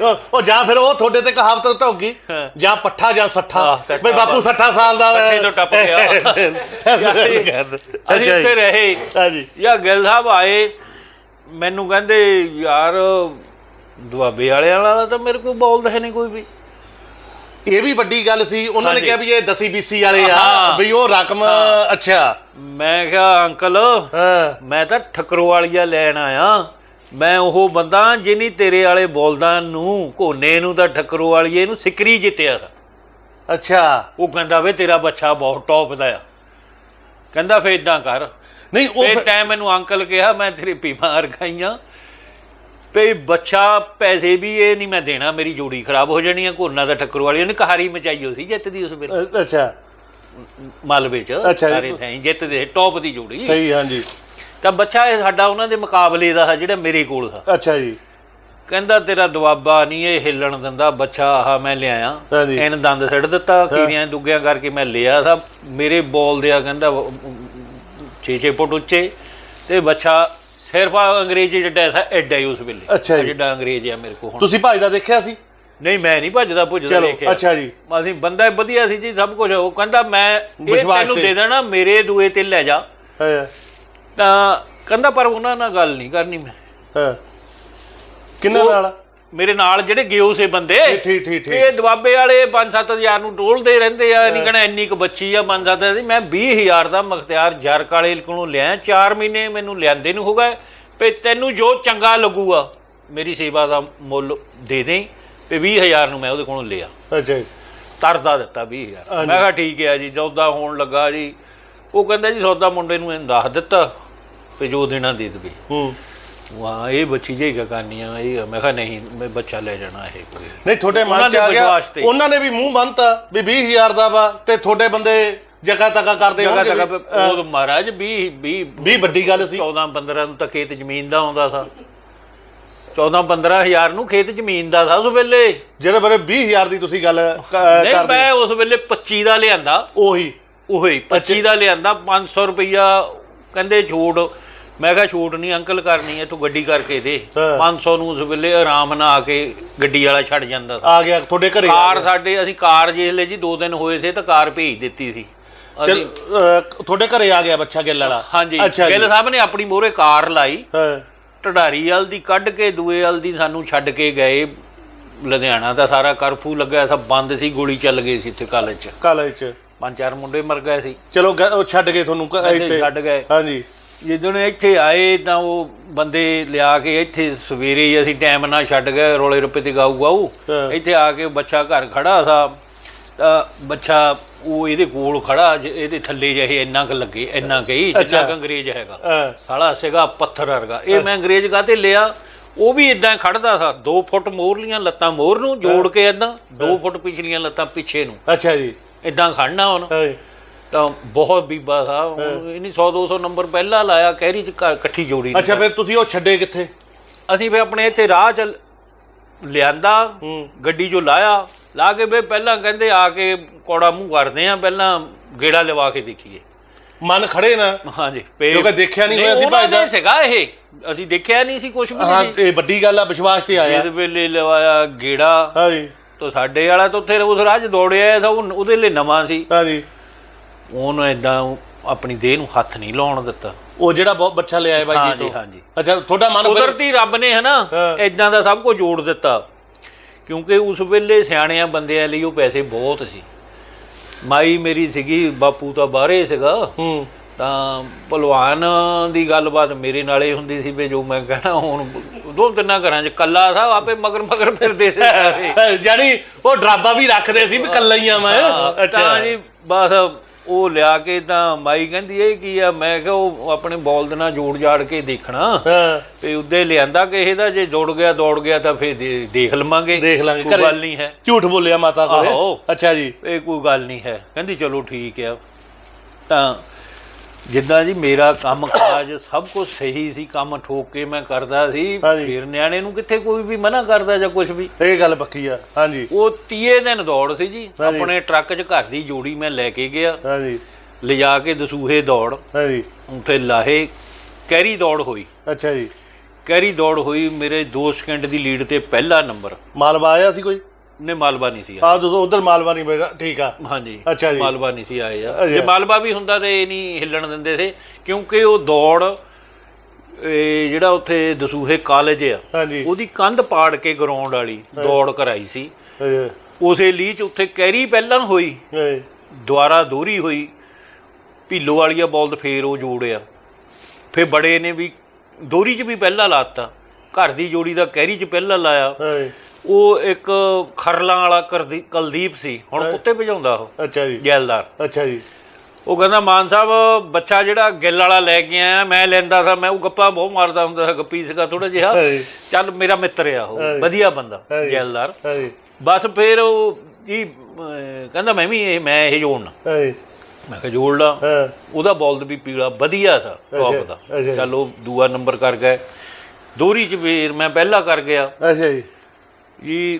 ਉਹ- ਉਹ ਜਾਂ ਫਿਰ ਉਹ ਤੁਹਾਡੇ ਤੇ ਕਹਾਵਤ ਢੋਗੀ ਹਾਂ। ਜਾਂ ਪੱਠਾ ਜਾਂ ਸੱਠਾ ਹਾਂ, ਸੱਠਾ ਬਈ ਬਾਪੂ ਬਸ। 60 ਸਾਲ ਦਾ ਸੱਠੇ ਤੋਂ ਟੱਪ ਗਿਆ। ਅੱਛਾ ਅਸੀਂ ਉੱਥੇ ਜੀ ਰਹੇ ਹਾਂਜੀ ਯਾ ਗਿੱਲ ਸਾਹਿਬ ਆਏ ਮੈਨੂੰ ਕਹਿੰਦੇ ਯਾਰ ਦੁਆਬੇ ਵਾਲੇ ਵਾਲਾ ਤਾਂ ਮੇਰੇ ਕੋਲ ਬੋਲਦਾ ਹੈ ਨਹੀਂ ਕੋਈ ਵੀ। ਇਹ ਵੀ ਵੱਡੀ ਗੱਲ ਸੀ ਉਹਨਾਂ ਨੇ। ਕਿਹਾ ਵੀ ਇਹ ਦਸੀ ਬੀਸੀ ਵਾਲੇ ਆ। ਵੀ ਉਹ ਰਕਮ ਅੱਛਾ। ਮੈਂ ਕਿਹਾ ਅੰਕਲ ਮੈਂ ਤਾਂ ਠਕਰੋ ਵਾਲੀਆ ਲੈਣ ਆਇਆ। ਮੈਂ ਉਹ ਬੰਦਾ ਜਿਹਨੀ ਤੇਰੇ ਵਾਲੇ ਬੋਲਦਾਂ ਨੂੰ ਕੋਨੇ ਨੂੰ ਤਾਂ ਠਕਰੋ ਵਾਲੀਏ ਨੂੰ ਸਿਕਰੀ ਜਿੱਤਿਆ। ਅੱਛਾ। ਉਹ ਕਹਿੰਦਾ ਵੇ ਤੇਰਾ ਬੱਚਾ ਬਹੁਤ ਟੌਪ ਦਾ ਆ। ਕਹਿੰਦਾ ਫੇ ਇਦਾਂ ਕਰ। ਨਹੀਂ ਉਹ ਟਾਈਮ ਮੈਨੂੰ ਅੰਕਲ ਕਿਹਾ ਮੈਂ ਤੇਰੇ ਬਿਮਾਰ ਖਾਈਆਂ ਭਈ ਬੱਚਾ ਪੈਸੇ ਵੀ ਇਹ ਨਹੀਂ ਮੈਂ ਦੇਣਾ ਮੇਰੀ ਜੋੜੀ ਖਰਾਬ ਹੋ ਜਾਣੀ ਆ ਕੋਨਾ ਦਾ ਠੱਕਰ ਵਾਲੀ ਉਹਨੇ ਕਹਾਰੀ ਮਚਾਈ ਹੋਈ ਸੀ ਜਿੱਤਦੀ ਉਸ ਵੇਲੇ। ਅੱਛਾ। ਮਾਲਵੇ ਚ। ਸਾਰੇ ਥਾਂ ਜਿੱਤਦੇ ਟੌਪ ਦੀ ਜੋੜੀ। ਸਹੀ ਹਾਂਜੀ। ਤਾਂ ਬੱਚਾ ਇਹ ਸਾਡਾ ਉਹਨਾਂ ਦੇ ਮੁਕਾਬਲੇ ਦਾ ਹੈ ਜਿਹੜਾ ਮੇਰੇ ਕੋਲ ਸੀ ਅੱਛਾ ਜੀ। ਕਹਿੰਦਾ ਤੇਰਾ ਦਵਾਬਾ ਨਹੀਂ ਇਹ ਹਿੱਲਣ ਦਿੰਦਾ ਬੱਚਾ ਆਹ ਮੈਂ ਲਿਆਇਆ। ਇਹਨ ਦੰਦ ਸਿੱਟ ਦਿੱਤਾ ਕੀੜੀਆਂ ਦੁੱਗਿਆਂ ਕਰਕੇ ਮੈਂ ਲਿਆ ਸਾ ਮੇਰੇ ਬੋਲ ਦਿਆ ਕਹਿੰਦਾ 6-6 ਫੁੱਟ ਉੱਚੇ। ਤੇ ਬੱਚਾ ਸਿਰਫ ਆਹ ਅੰਗਰੇਜ਼ੀ ਜਿੱਡਾ ਸਾ ਐਡਾ ਹੀ ਉਸ ਵੇਲੇ। ਅੱਛਾ ਜੀ। ਜਿਹੜਾ ਅੰਗਰੇਜ਼ ਆ ਮੇਰੇ ਕੋਲ ਹੁਣ। ਤੁਸੀਂ ਭਜਦਾ ਦੇਖਿਆ ਸੀ? ਨਹੀਂ ਮੈਂ ਨਹੀਂ ਭੱਜਦਾ ਭੁੱਜਦਾ ਚਲੋ ਦੇਖਿਆ। ਅੱਛਾ ਜੀ। ਅਸੀਂ ਬੰਦਾ ਵਧੀਆ ਸੀ ਜੀ ਸਭ ਕੁਝ ਉਹ ਕਹਿੰਦਾ ਮੈਂ ਇਹ ਵਿਸ਼ਵਾਸ ਤੈਨੂੰ ਤੇ। ਦੇ ਦੇਣਾ ਮੇਰੇ ਦੂਏ ਤੇ ਲੈ ਜਾ। ਹਾਂ। ਤਾਂ ਕਹਿੰਦਾ ਪਰ ਉਹਨਾਂ ਨਾਲ ਗੱਲ ਨਹੀਂ ਕਰਨੀ ਮੈਂ। ਹਾਂ। ਕਿੰਨਾ ਨਾਲ? ਮੇਰੇ ਨਾਲ ਜਿਹੜੇ ਗਿਓ ਸੇ ਬੰਦੇ। ਠੀਕ ਠੀਕ ਠੀਕ ਇਹ ਦਵਾਬੇ ਵਾਲੇ 5-7000 ਨੂੰ ਟੋਲਦੇ ਰਹਿੰਦੇ ਆ। ਨਹੀਂ ਕਹਣਾ ਇੰਨੀ ਕੁ ਬੱਚੀ ਆ 5-7 ਦੀ। ਮੈਂ 20000 ਦਾ ਮਖਤਿਆਰ ਜਰਕ ਵਾਲੇ ਕੋਲੋਂ ਲਿਆ। 4 ਮਹੀਨੇ ਮੈਨੂੰ ਲਿਆਂਦੇ ਨੂੰ ਹੋ ਗਏ। ਵੀ ਤੈਨੂੰ ਜੋ ਚੰਗਾ ਲੱਗੂਗਾ ਮੇਰੀ ਸੇਵਾ ਦਾ ਮੁੱਲ ਦੇ ਦੇਂ ਵੀ 20000 ਨੂੰ ਮੈਂ ਉਹਦੇ ਕੋਲੋਂ ਲਿਆ। ਅੱਛਾ ਤਰਦਾ ਦਿੱਤਾ 20000 ਮੈਂ ਕਿਹਾ ਠੀਕ ਹੈ ਜੀ ਸੌਦਾ ਹੋਣ ਲੱਗਾ ਜੀ। ਉਹ ਕਹਿੰਦਾ ਜੀ ਸੌਦਾ ਮੁੰਡੇ ਨੂੰ ਇਹਨੇ ਦੱਸ ਦਿੱਤਾ। ਵੀ ਜੋ ਦੇਣਾ ਦੇ ਦੇਵੇ। ਹੂੰ। ਵਾਹ ਇਹ ਬੱਚੀ ਜੇ ਕਹਾਨੀਆਂ ਇਹ ਮੈਂ ਕਿਹਾ ਨਹੀਂ ਮੈਂ ਬੱਚਾ ਲੈ ਜਾਣਾ ਇਹ ਕੋਈ। ਨਹੀਂ ਤੁਹਾਡੇ ਮਨ ਚ ਆ ਗਿਆ। ਉਹਨਾਂ ਨੇ ਵੀ ਮੂੰਹ ਬੰਨਤਾ ਵੀ 20000 ਦਾ ਵਾ ਤੇ ਤੁਹਾਡੇ ਬੰਦੇ ਜਗ੍ਹਾ ਤੱਕਾ ਕਰਦੇ ਉਹ ਮਹਾਰਾਜ 20 20 ਵੀ ਵੱਡੀ ਗੱਲ ਸੀ। 14 15 ਨੂੰ ਤਾਂ ਖੇਤ ਜ਼ਮੀਨ ਦਾ ਆਉਂਦਾ ਸੀ। 14 15000 ਨੂੰ ਖੇਤ ਜ਼ਮੀਨ ਦਾ ਸੀ ਉਸ ਵੇਲੇ। ਜਿਹੜੇ ਬਾਰੇ 20000 ਦੀ ਤੁਸੀਂ ਗੱਲ ਕ- ਨਹੀਂ ਕਰਦੇ ਮੈਂ ਉਸ ਵੇਲੇ 25 ਦਾ ਲਿਆਂਦਾ। ਉਹੀ। ਉਹੀ 25 ਦਾ ਲਿਆਂਦਾ 500 ਰੁਪਈਆ। ਕਹਿੰਦੇ ਛੂਟ ਮੈਂ ਕਿਹਾ ਛੂਟ ਨਹੀਂ ਅੰਕਲ ਕਰਨੀ ਹੈ ਤੂੰ ਗੱਡੀ ਕਰਕੇ ਦੇ। ਹਾਂ। 500 ਨੂੰ ਉਸ ਵੇਲੇ ਆਰਾਮ ਨਾਲ ਆ ਕੇ ਗੱਡੀ ਵਾਲਾ ਛੱਡ ਜਾਂਦਾ। ਆ ਗਿਆ ਤੁਹਾਡੇ ਘਰੇ ਕਾਰ ਸਾਡੇ ਅਸੀਂ ਕਾਰ ਜਿਹਲੇ ਜੀ ਦੋ ਦਿਨ ਹੋਏ ਸੀ ਤਾਂ ਕਾਰ ਭੇਜ ਦਿੱਤੀ ਸੀ। ਚਲ ਤੁਹਾਡੇ ਘਰੇ ਆ ਗਿਆ ਬੱਚਾ ਗਿੱਲ ਵਾਲਾ? ਹਾਂਜੀ ਗਿੱਲ ਸਾਹਿਬ ਨੇ ਆਪਣੀ ਮੋਰੇ ਕਾਰ ਲਾਈ। ਹਾਂ। ਢਡਾਰੀ ਵਾਲ ਦੀ ਕੱਢ ਕੇ ਦੂਏ ਵਾਲ ਦੀ ਸਾਨੂੰ ਛੱਡ ਕੇ ਗਏ। ਲੁਧਿਆਣਾ ਦਾ ਸਾਰਾ ਕਰਫਿਊ ਲੱਗਿਆ ਸਭ ਬੰਦ ਸੀ ਗੋਲੀ ਚੱਲ ਗਈ ਸੀ ਇੱਥੇ ਕਾਲਜ 'ਚ। ਕਾਲਜ ਚ। ਪੰਜ ਚਾਰ ਮੁੰਡੇ ਮਰ ਗਏ ਸੀ। ਚਲੋ ਛੱਡ ਗਏ ਤੁਹਾਨੂੰ ਇੱਥੇ। ਛੱਡ ਗਏ। ਹਾਂਜੀ। ਜਦੋਂ ਇੱਥੇ ਆਏ ਤਾਂ ਉਹ ਬੰਦੇ ਲਿਆ ਕੇ ਇੱਥੇ ਸਵੇਰੇ ਹੀ ਅਸੀਂ ਟਾਈਮ ਨਾਲ ਛੱਡ ਗਏ ਰੋਲੇ ਰੁਪਏ ਤੇ ਗਾਊ ਗਾਊ। ਇੱਥੇ ਆ ਕੇ ਬੱਚਾ ਘਰ ਖੜਾ ਸਾ। ਤਾਂ ਬੱਚਾ ਉਹ ਇਹਦੇ ਕੋਲ ਖੜਾ ਇਹਦੇ ਥੱਲੇ ਜਿਹੇ ਇੰਨਾ ਕੁ ਲੱਗੇ ਇੰਨਾ ਕਹੀ ਜਿੰਨਾ ਕੁ ਅੰਗਰੇਜ਼ ਹੈਗਾ। ਸਾਲਾ ਸੀਗਾ ਪੱਥਰ ਵਰਗਾ। ਇਹ ਮੈਂ ਅੰਗਰੇਜ਼ ਕਾਤੇ ਲਿਆ? ਉਹ ਵੀ ਇਦਾਂ ਖੜਦਾ ਸਾ। 2 ਫੁੱਟ ਮੋਰਲੀਆਂ ਲੱਤਾਂ ਮੋਰ ਨੂੰ ਜੋੜ ਕੇ ਇਦਾਂ 2 ਫੁੱਟ ਪਿਛਲੀਆਂ ਲੱਤਾਂ ਪਿੱਛੇ ਨੂੰ। ਅੱਛਾ ਜੀ। ਇਦਾਂ ਖੜਨਾ ਹੁਣ। ਹਾਂ ਤਾਂ ਬਹੁਤ ਬੀਬਾ ਸਾ ਇਹਨੀ 100 200 ਨੰਬਰ ਪਹਿਲਾਂ ਲਾਇਆ ਕਹਿਰੀ ਚ ਘਰ ਇਕੱਠੀ ਜੋੜੀ ਅੱਛਾ ਫਿਰ ਤੁਸੀਂ ਉਹ ਛੱਡੇ ਕਿੱਥੇ? ਅਸੀਂ ਫੇ ਆਪਣੇ ਇੱਥੇ ਰਾਹ ਚ ਲਿਆਂਦਾ ਗੱਡੀ ਜੋ ਲਾਇਆ ਲਾ ਕੇ ਵੇ ਪਹਿਲਾਂ ਕਹਿੰਦੇ ਆ ਕੇ ਕੋੜਾ ਮੂੰਹ ਕਰਦੇ ਆ ਪਹਿਲਾਂ ਗੇੜਾ ਲਵਾ ਕੇ ਦੇਖੀਏ। ਮਨ ਖੜੇ ਨਾ ਹਾਂਜੀ ਪੇ ਕਿਉਂਕਿ ਦੇਖਿਆ ਨਹੀਂ ਹੋਇਆ ਸੀ ਉਹਨਾਂ ਭਾਈ ਦਾ। ਦੇ ਸੀਗਾ ਇਹ ਅਸੀਂ ਦੇਖਿਆ ਨਹੀਂ ਸੀ ਕੁਝ ਵੀ ਹਾਂ ਨਹੀਂ। ਇਹ ਵੱਡੀ ਗੱਲ ਆ ਵਿਸ਼ਵਾਸ ਤੇ ਆਇਆ। ਜਿਸ ਵੇਲੇ ਲਵਾਇਆ ਗੇੜਾ ਹਾਂਜੀ। ਤਾਂ ਸਾਡੇ ਵਾਲਾ ਤਾਂ ਉੱਥੇ ਉਸ ਰਾਹ 'ਚ ਦੌੜਿਆ ਤਾਂ ਉਹ- ਉਹਦੇ ਲਈ ਨਵਾਂ ਸੀ। ਹਾਂਜੀ। ਉਹਨੂੰ ਇਦਾਂ ਆਪਣੀ ਦੇਹ ਨੂੰ ਹੱਥ ਨਹੀਂ ਲਾਉਣ ਦਿੱਤਾ। ਉਹ ਜਿਹੜਾ ਬਹੁਤ ਬੱਚਾ ਲਿਆਇਆ ਬਾਈ ਜੀ ਤੋਂ? ਹਾਂਜੀ। ਅੱਛਾ ਤੁਹਾਡਾ ਮਨ ਕੁਦਰਤੀ ਰੱਬ ਨੇ ਹਨਾ ਹਾਂ। ਇਦਾਂ ਦਾ ਸਭ ਕੁਝ ਜੋੜ ਦਿੱਤਾ। ਕਿਉਂਕਿ ਉਸ ਵੇਲੇ ਸਿਆਣਿਆਂ ਬੰਦਿਆਂ ਲਈ ਉਹ ਪੈਸੇ ਬਹੁਤ ਸੀ। ਮਾਈ ਮੇਰੀ ਸੀਗੀ ਬਾਪੂ ਤਾਂ ਬਾਹਰੇ ਸੀਗਾ। ਹੂੰ। ਤਾਂ ਭਲਵਾਨ ਦੀ ਗੱਲਬਾਤ ਮੇਰੇ ਨਾਲੇ ਹੁੰਦੀ ਸੀ ਵੀ ਜੋ ਮੈਂ ਕਹਿਣਾ ਹੁਣ ਦੋ ਤਿੰਨਾਂ ਘਰਾਂ 'ਚ ਕੱਲਾ ਸਾ ਆਪੇ ਮਗਰ ਮਗਰ ਫਿਰਦੇ ਸੀ। ਜਾਨੀ ਉਹ ਡਰਾਬਾ ਵੀ ਰੱਖਦੇ ਸੀ ਵੀ ਕੱਲਾ ਹੀ ਆ ਮੈਂ। ਤਾਂ ਜੀ ਬਸ ਉਹ ਲਿਆ ਕੇ ਤਾਂ ਮਾਈ ਕਹਿੰਦੀ ਇਹ ਕੀ ਆ? ਮੈਂ ਕਿਹਾ ਉਹ ਆਪਣੇ ਬੋਲਦ ਨਾਲ ਜੋੜ ਜਾੜ ਕੇ ਦੇਖਣਾ। ਤੇ ਉੱਦੇ ਲਿਆਂਦਾ ਕਿਸੇ ਦਾ ਜੇ ਜੁੜ ਗਿਆ ਦੌੜ ਗਿਆ ਤਾਂ ਫੇਰ ਦੇ- ਦੇਖ ਲਵਾਂਗੇ। ਦੇਖ ਲਾਂਗੇ ਕੋਈ ਗੱਲ ਨਹੀਂ ਹੈ। ਝੂਠ ਬੋਲਿਆ ਮਾਤਾ ਕੋਲੇ। ਅੱਛਾ ਜੀ। ਇਹ ਕੋਈ ਗੱਲ ਨਹੀਂ ਹੈ। ਕਹਿੰਦੀ ਚਲੋ ਠੀਕ ਆ। ਤਾਂ ਜਿੱਦਾਂ ਜੀ ਮੇਰਾ ਕੰਮ ਕਾਜ ਸਭ ਕੁਝ ਸਹੀ ਸੀ ਕੰਮ ਠੋਕ ਕੇ ਮੈਂ ਕਰਦਾ ਸੀ ਹਾਂਜੀ। ਫਿਰ ਨਿਆਣੇ ਨੂੰ ਕਿੱਥੇ ਕੋਈ ਵੀ ਮਨਾ ਕਰਦਾ ਜਾਂ ਕੁਝ ਵੀ? ਇਹ ਗੱਲ ਪੱਕੀ ਆ ਹਾਂਜੀ। ਉਹ ਤੀਏ ਦਿਨ ਦੌੜ ਸੀ ਜੀ ਹਾਂਜੀ। ਆਪਣੇ ਟਰੱਕ 'ਚ ਘਰ ਦੀ ਜੋੜੀ ਮੈਂ ਲੈ ਕੇ ਗਿਆ। ਹਾਂਜੀ। ਲਿਜਾ ਕੇ ਦਸੂਹੇ ਦੌੜ। ਹਾਂਜੀ। ਉੱਥੇ ਲਾਹੇ ਕੈਰੀ ਦੌੜ ਹੋਈ। ਅੱਛਾ ਜੀ। ਕੈਰੀ ਦੌੜ ਹੋਈ ਮੇਰੇ 2 ਸਕਿੰਟ ਦੀ ਲੀਡ ਤੇ ਪਹਿਲਾ ਨੰਬਰ। ਮਾਲਵਾ ਆਇਆ ਸੀ ਕੋਈ? ਨੇ ਮਾਲਵਾ ਨਹੀਂ ਸੀ ਆਇਆ। ਆ ਜਦੋਂ ਉਧਰ ਮਾਲਵਾ ਨਹੀਂ ਬੈਗਾ ਠੀਕ ਆ। ਹਾਂਜੀ ਅੱਛਾ ਜੀ। ਮਾਲਵਾ ਨਹੀਂ ਸੀ ਆਏ ਆ। ਜੇ ਮਾਲਵਾ ਵੀ ਹੁੰਦਾ ਤੇ ਇਹ ਨਹੀਂ ਹਿੱਲਣ ਦਿੰਦੇ ਸੀ ਕਿਉਂਕਿ ਉਹ ਦੌੜ ਇਹ ਜਿਹੜਾ ਉੱਥੇ ਦਸੂਹੇ ਕਾਲਜ ਆ ਹਾਂਜੀ। ਉਹਦੀ ਕੰਧ ਪਾੜ ਕੇ ਗਰਾਊਂਡ ਵਾਲੀ ਦੌੜ ਕਰਾਈ ਸੀ। ਇਹ- ਉਸੇ ਲੀਚ ਉੱਥੇ ਕੈਰੀ ਪਹਿਲਾਂ ਹੋਈ ਇਹ- ਦੁਆਰਾ ਦੋਹਰੀ ਹੋਈ ਭੀਲੋ ਵਾਲੀਆ ਬੋਲਦ ਫੇਰ ਉਹ ਜੋੜਿਆ। ਫੇਰ ਬੜੇ ਨੇ ਵੀ ਦੋਹਰੀ 'ਚ ਵੀ ਪਹਿਲਾਂ ਲਾਤਾ ਘਰ ਦੀ ਜੋੜੀ ਦਾ ਕੈਰੀ 'ਚ ਪਹਿਲਾਂ ਲਾਇਆ। ਉਹ ਇੱਕ ਖਰਲਾਂ ਵਾਲਾ ਕੁਲਦੀਪ ਸੀ ਹੁਣ ਕੁੱਤੇ ਭਜਾਉਂਦਾ ਉਹ। ਅੱਛਾ ਜੀ। ਗੈਲਦਾਰ ਅੱਛਾ ਜੀ। ਉਹ ਕਹਿੰਦਾ ਮਾਨ ਸਾਹਿਬ ਬੱਚਾ ਜਿਹੜਾ ਗਿੱਲ ਵਾਲਾ ਲੈ ਕੇ ਆਇਆ ਮੈਂ ਲੈਂਦਾ ਸੀ ਮੈਂ ਉਹ ਗੱਪਾਂ ਬਹੁਤ ਮਾਰਦਾ ਹੁੰਦਾ ਸੀ ਗੱਪੀ ਸੀਗਾ ਥੋੜਾ ਜਿਹਾ। ਚੱਲ ਮੇਰਾ ਮਿੱਤਰ ਆ ਉਹ ਵਧੀਆ ਬੰਦਾ ਹਾਂਜੀ ਬਸ ਫੇਰ ਉਹ ਜੀ ਕਹਿੰਦਾ ਮੈਂ ਵੀ ਮੈਂ ਇਹ ਜੋੜਨਾ। ਮੈਂ ਕਿਹਾ ਜੋੜ ਲਾ ਉਹਦਾ ਬੋਲਦ ਵੀ ਪੀਲਾ ਵਧੀਆ ਸਾ ਟੌਪ ਦਾ। ਚੱਲ ਉਹ ਦੂਆ ਨੰਬਰ ਕਰ ਗਏ। ਦੋਹਰੀ ਚ ਫੇਰ ਮੈਂ ਪਹਿਲਾ ਕਰ ਗਿਆ। ਅੱਛਾ ਜੀ। ਜੀ